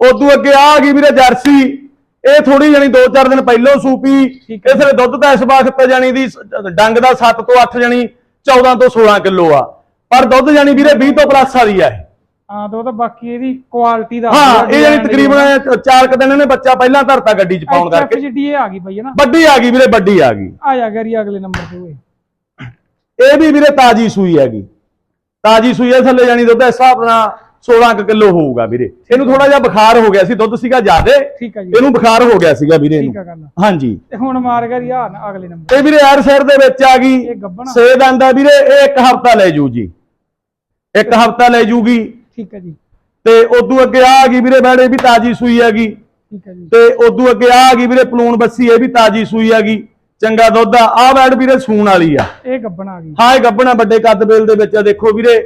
ਉਦੋਂ ਅੱਗੇ ਆ ਗਈ ਵੀਰੇ ਜਰਸੀ। ਇਹ ਥੋੜੀ ਜਣੀ 2-4 ਦਿਨ ਪਹਿਲੋਂ ਸੂਪੀ। ਇਸ ਵੇਲੇ ਦੁੱਧ ਤਾਂ ਇਸ ਵਕਤ ਜਾਣੀ ਦੀ ਡੰਗ ਦਾ 7 ਤੋਂ 8 ਜਣੀ 14 ਤੋਂ 16 ਕਿਲੋ ਆ। ਪਰ ਦੁੱਧ ਜਾਣੀ ਵੀਰੇ 20 ਤੋਂ ਪਲੱਸ ਵਾਲੀ ਆ ਇਹ। ਹਾਂ ਤੇ ਉਹ ਤਾਂ ਬਾਕੀ ਇਹਦੀ ਕੁਆਲਿਟੀ ਦਾ ਹਾਂ ਇਹ ਜਾਨੀ ਤਕਰੀਬਨ 4 ਕ ਦਿਨ ਇਹਨੇ ਬੱਚਾ ਪਹਿਲਾਂ ਧਰਤਾ ਗੱਡੀ 'ਚ ਪਾਉਣ ਕਰਕੇ। ਜਿਹੜੀ ਇਹ ਆ ਗਈ ਬਈ ਹੈ ਨਾ? ਵੱਡੀ ਆ ਗਈ ਵੀਰੇ ਵੱਡੀ ਆ ਗਈ। ਆ ਜਾ ਗਰੀ ਅਗਲੇ ਨੰਬਰ ਤੇ ਹੋਏ ਇਹ ਵੀ ਵੀਰੇ ਤਾਜੀ ਸੂਈ ਹੈਗੀ। ਤਾਜੀ ਸੂਈ ਹੈ ਥੱਲੇ ਜਾਣੀ ਦੁੱਧ ਇਸ ਹਿਸਾਬ ਨਾਲ 16 ਕੁ ਕਿਲੋ ਹੋਊਗਾ ਵੀਰੇ। ਇਹਨੂੰ ਥੋੜਾ ਜਿਹਾ ਬੁਖਾਰ ਹੋ ਗਿਆ ਸੀ ਦੁੱਧ ਸੀਗਾ ਜ਼ਿਆਦੇ। ਠੀਕ ਹੈ ਜੀ। ਇਹਨੂੰ ਬੁਖਾਰ ਹੋ ਗਿਆ ਸੀਗਾ ਵੀਰੇ ਠੀਕ ਇਹਨੂੰ। ਗੱਲ। ਹਾਂਜੀ। ਤੇ ਹੁਣ ਮਾਰ ਗਰੀ ਆ ਨਾ ਅਗਲੇ ਨੰਬਰ। ਇਹ ਵੀਰੇ ਐਰ ਸਿਰ ਦੇ ਵਿੱਚ ਆ ਗਈ। ਸੇ ਦੰਦਾ ਵੀਰੇ ਇਹ ਇੱਕ ਹਫਤਾ ਲੈ ਜੂ ਜੀ। ਇੱਕ ਹਫਤਾ ਲੈ ਜੂਗੀ। ਠੀਕ ਹੈ ਜੀ। ਤੇ ਉਦੋਂ ਅੱਗੇ ਆ ਆ ਗਈ ਵੀਰੇ ਬੈੜੇ ਵੀ ਤਾਜੀ ਸੂਈ ਹੈਗੀ। ਠੀਕ ਹੈ ਜੀ। ਤੇ ਉਦੋਂ ਅੱਗੇ ਆ ਆ ਗਈ ਵੀਰੇ ਪਲੂਣ ਬੱਸੀ ਇਹ ਵੀ ਤਾਜੀ ਸੂਈ ਹੈਗੀ। ਚੰਗਾ ਦੁੱਧ ਆ। ਆ ਬੈੜ ਵੀਰੇ ਸੂਣ ਵਾਲੀ ਆ। ਇਹ ਗੱਬਣ ਆ ਗਈ। ਹਾਂ ਇਹ ਗੱਬਣਾ ਵੱਡੇ ਕੱਦ ਬੇਲ ਦੇ ਵਿੱਚ ਆ। ਦੇਖੋ ਵੀਰੇ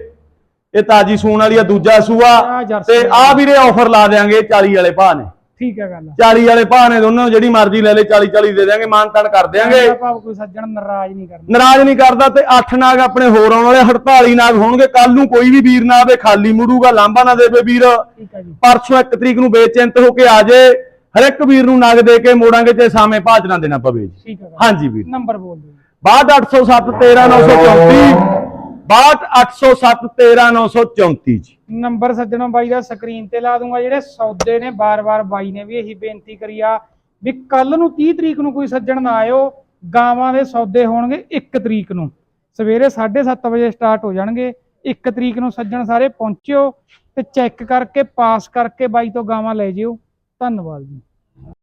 ਇਹ ਤਾਜੀ ਸੂਣ ਵਾਲੀ ਆ ਦੂਜਾ ਸੂਆ ਤੇ ਆ ਵੀਰੇ ਆਫਰ ਲਾ ਦੇਾਂਗੇ 40 ਵਾਲੇ ਭਾਅ ਨੇ। ਠੀਕ ਹੈ ਗੱਲ 40 ਵਾਲੇ ਭਾਅ ਨੇ ਦੋਨੋਂ ਜਿਹੜੀ ਮਰਜ਼ੀ ਲੈ ਲੈ 40 40 ਦੇ ਦੇਾਂਗੇ ਮਾਨ ਤਾਨ ਕਰ ਦੇਾਂਗੇ ਕੋਈ ਸੱਜਣ ਨਾਰਾਜ਼ ਨਹੀਂ ਕਰਨਾ ਨਾਰਾਜ਼ ਨਹੀਂ ਕਰਦਾ ਤੇ 8 ਨਾਗ ਆਪਣੇ ਹੋਰ ਆਉਣ ਵਾਲੇ 48 ਨਾਗ ਹੋਣਗੇ। ਕੱਲ ਨੂੰ ਕੋਈ ਵੀ ਵੀਰ ਨਾ ਆਵੇ ਖਾਲੀ ਮੁੜੂਗਾ ਲਾਂਬਾ ਨਾ ਦੇਵੇ ਵੀਰ। ਪਰਸੋਂ 1 ਤਰੀਕ ਨੂੰ ਬੇਚਿੰਤ ਹੋ ਕੇ ਆ ਜੇ। ਹਰ ਇੱਕ ਵੀਰ ਨੂੰ ਨਗ ਦੇ ਕੇ ਮੋੜਾਂਗੇ ਤੇ ਸਾਵੇਂ ਭਾਜ ਨਾ ਦੇਣਾ ਪਵੇ ਜੀ। ਹਾਂਜੀ ਵੀਰ। ਨੰਬਰ ਬੋਲ ਦਿਓ। ਜੀ। 62807 13934 62807 13934 ਜੀ। ਨੰਬਰ ਸੱਜਣੋ ਬਾਈ ਦਾ ਸਕਰੀਨ ਤੇ ਲਾ ਦੂੰਗਾ, ਜਿਹੜੇ ਸੌਦੇ ਨੇ ਬਾਰ-ਬਾਰ ਬਾਈ ਨੇ ਵੀ ਇਹੀ ਬੇਨਤੀ ਕਰੀ ਆ ਵੀ ਕੱਲ ਨੂੰ 30 ਤਰੀਕ ਨੂੰ ਕੋਈ ਸੱਜਣ ਨਾ ਆਇਓ, ਗਾਵਾਂ ਦੇ ਸੌਦੇ ਹੋਣਗੇ 1 ਤਰੀਕ ਨੂੰ। ਸਵੇਰੇ 7:30 ਵਜੇ ਸਟਾਰਟ ਹੋ ਜਾਣਗੇ 1 ਤਰੀਕ ਨੂੰ ਸੱਜਣ ਸਾਰੇ ਪਹੁੰਚਿਓ ਤੇ ਚੈੱਕ ਕਰਕੇ, ਪਾਸ ਕਰਕੇ ਬਾਈ ਤੋਂ ਗਾਵਾਂ ਲੈ ਜਿਓ। ਧੰਨਵਾਦ ਜੀ।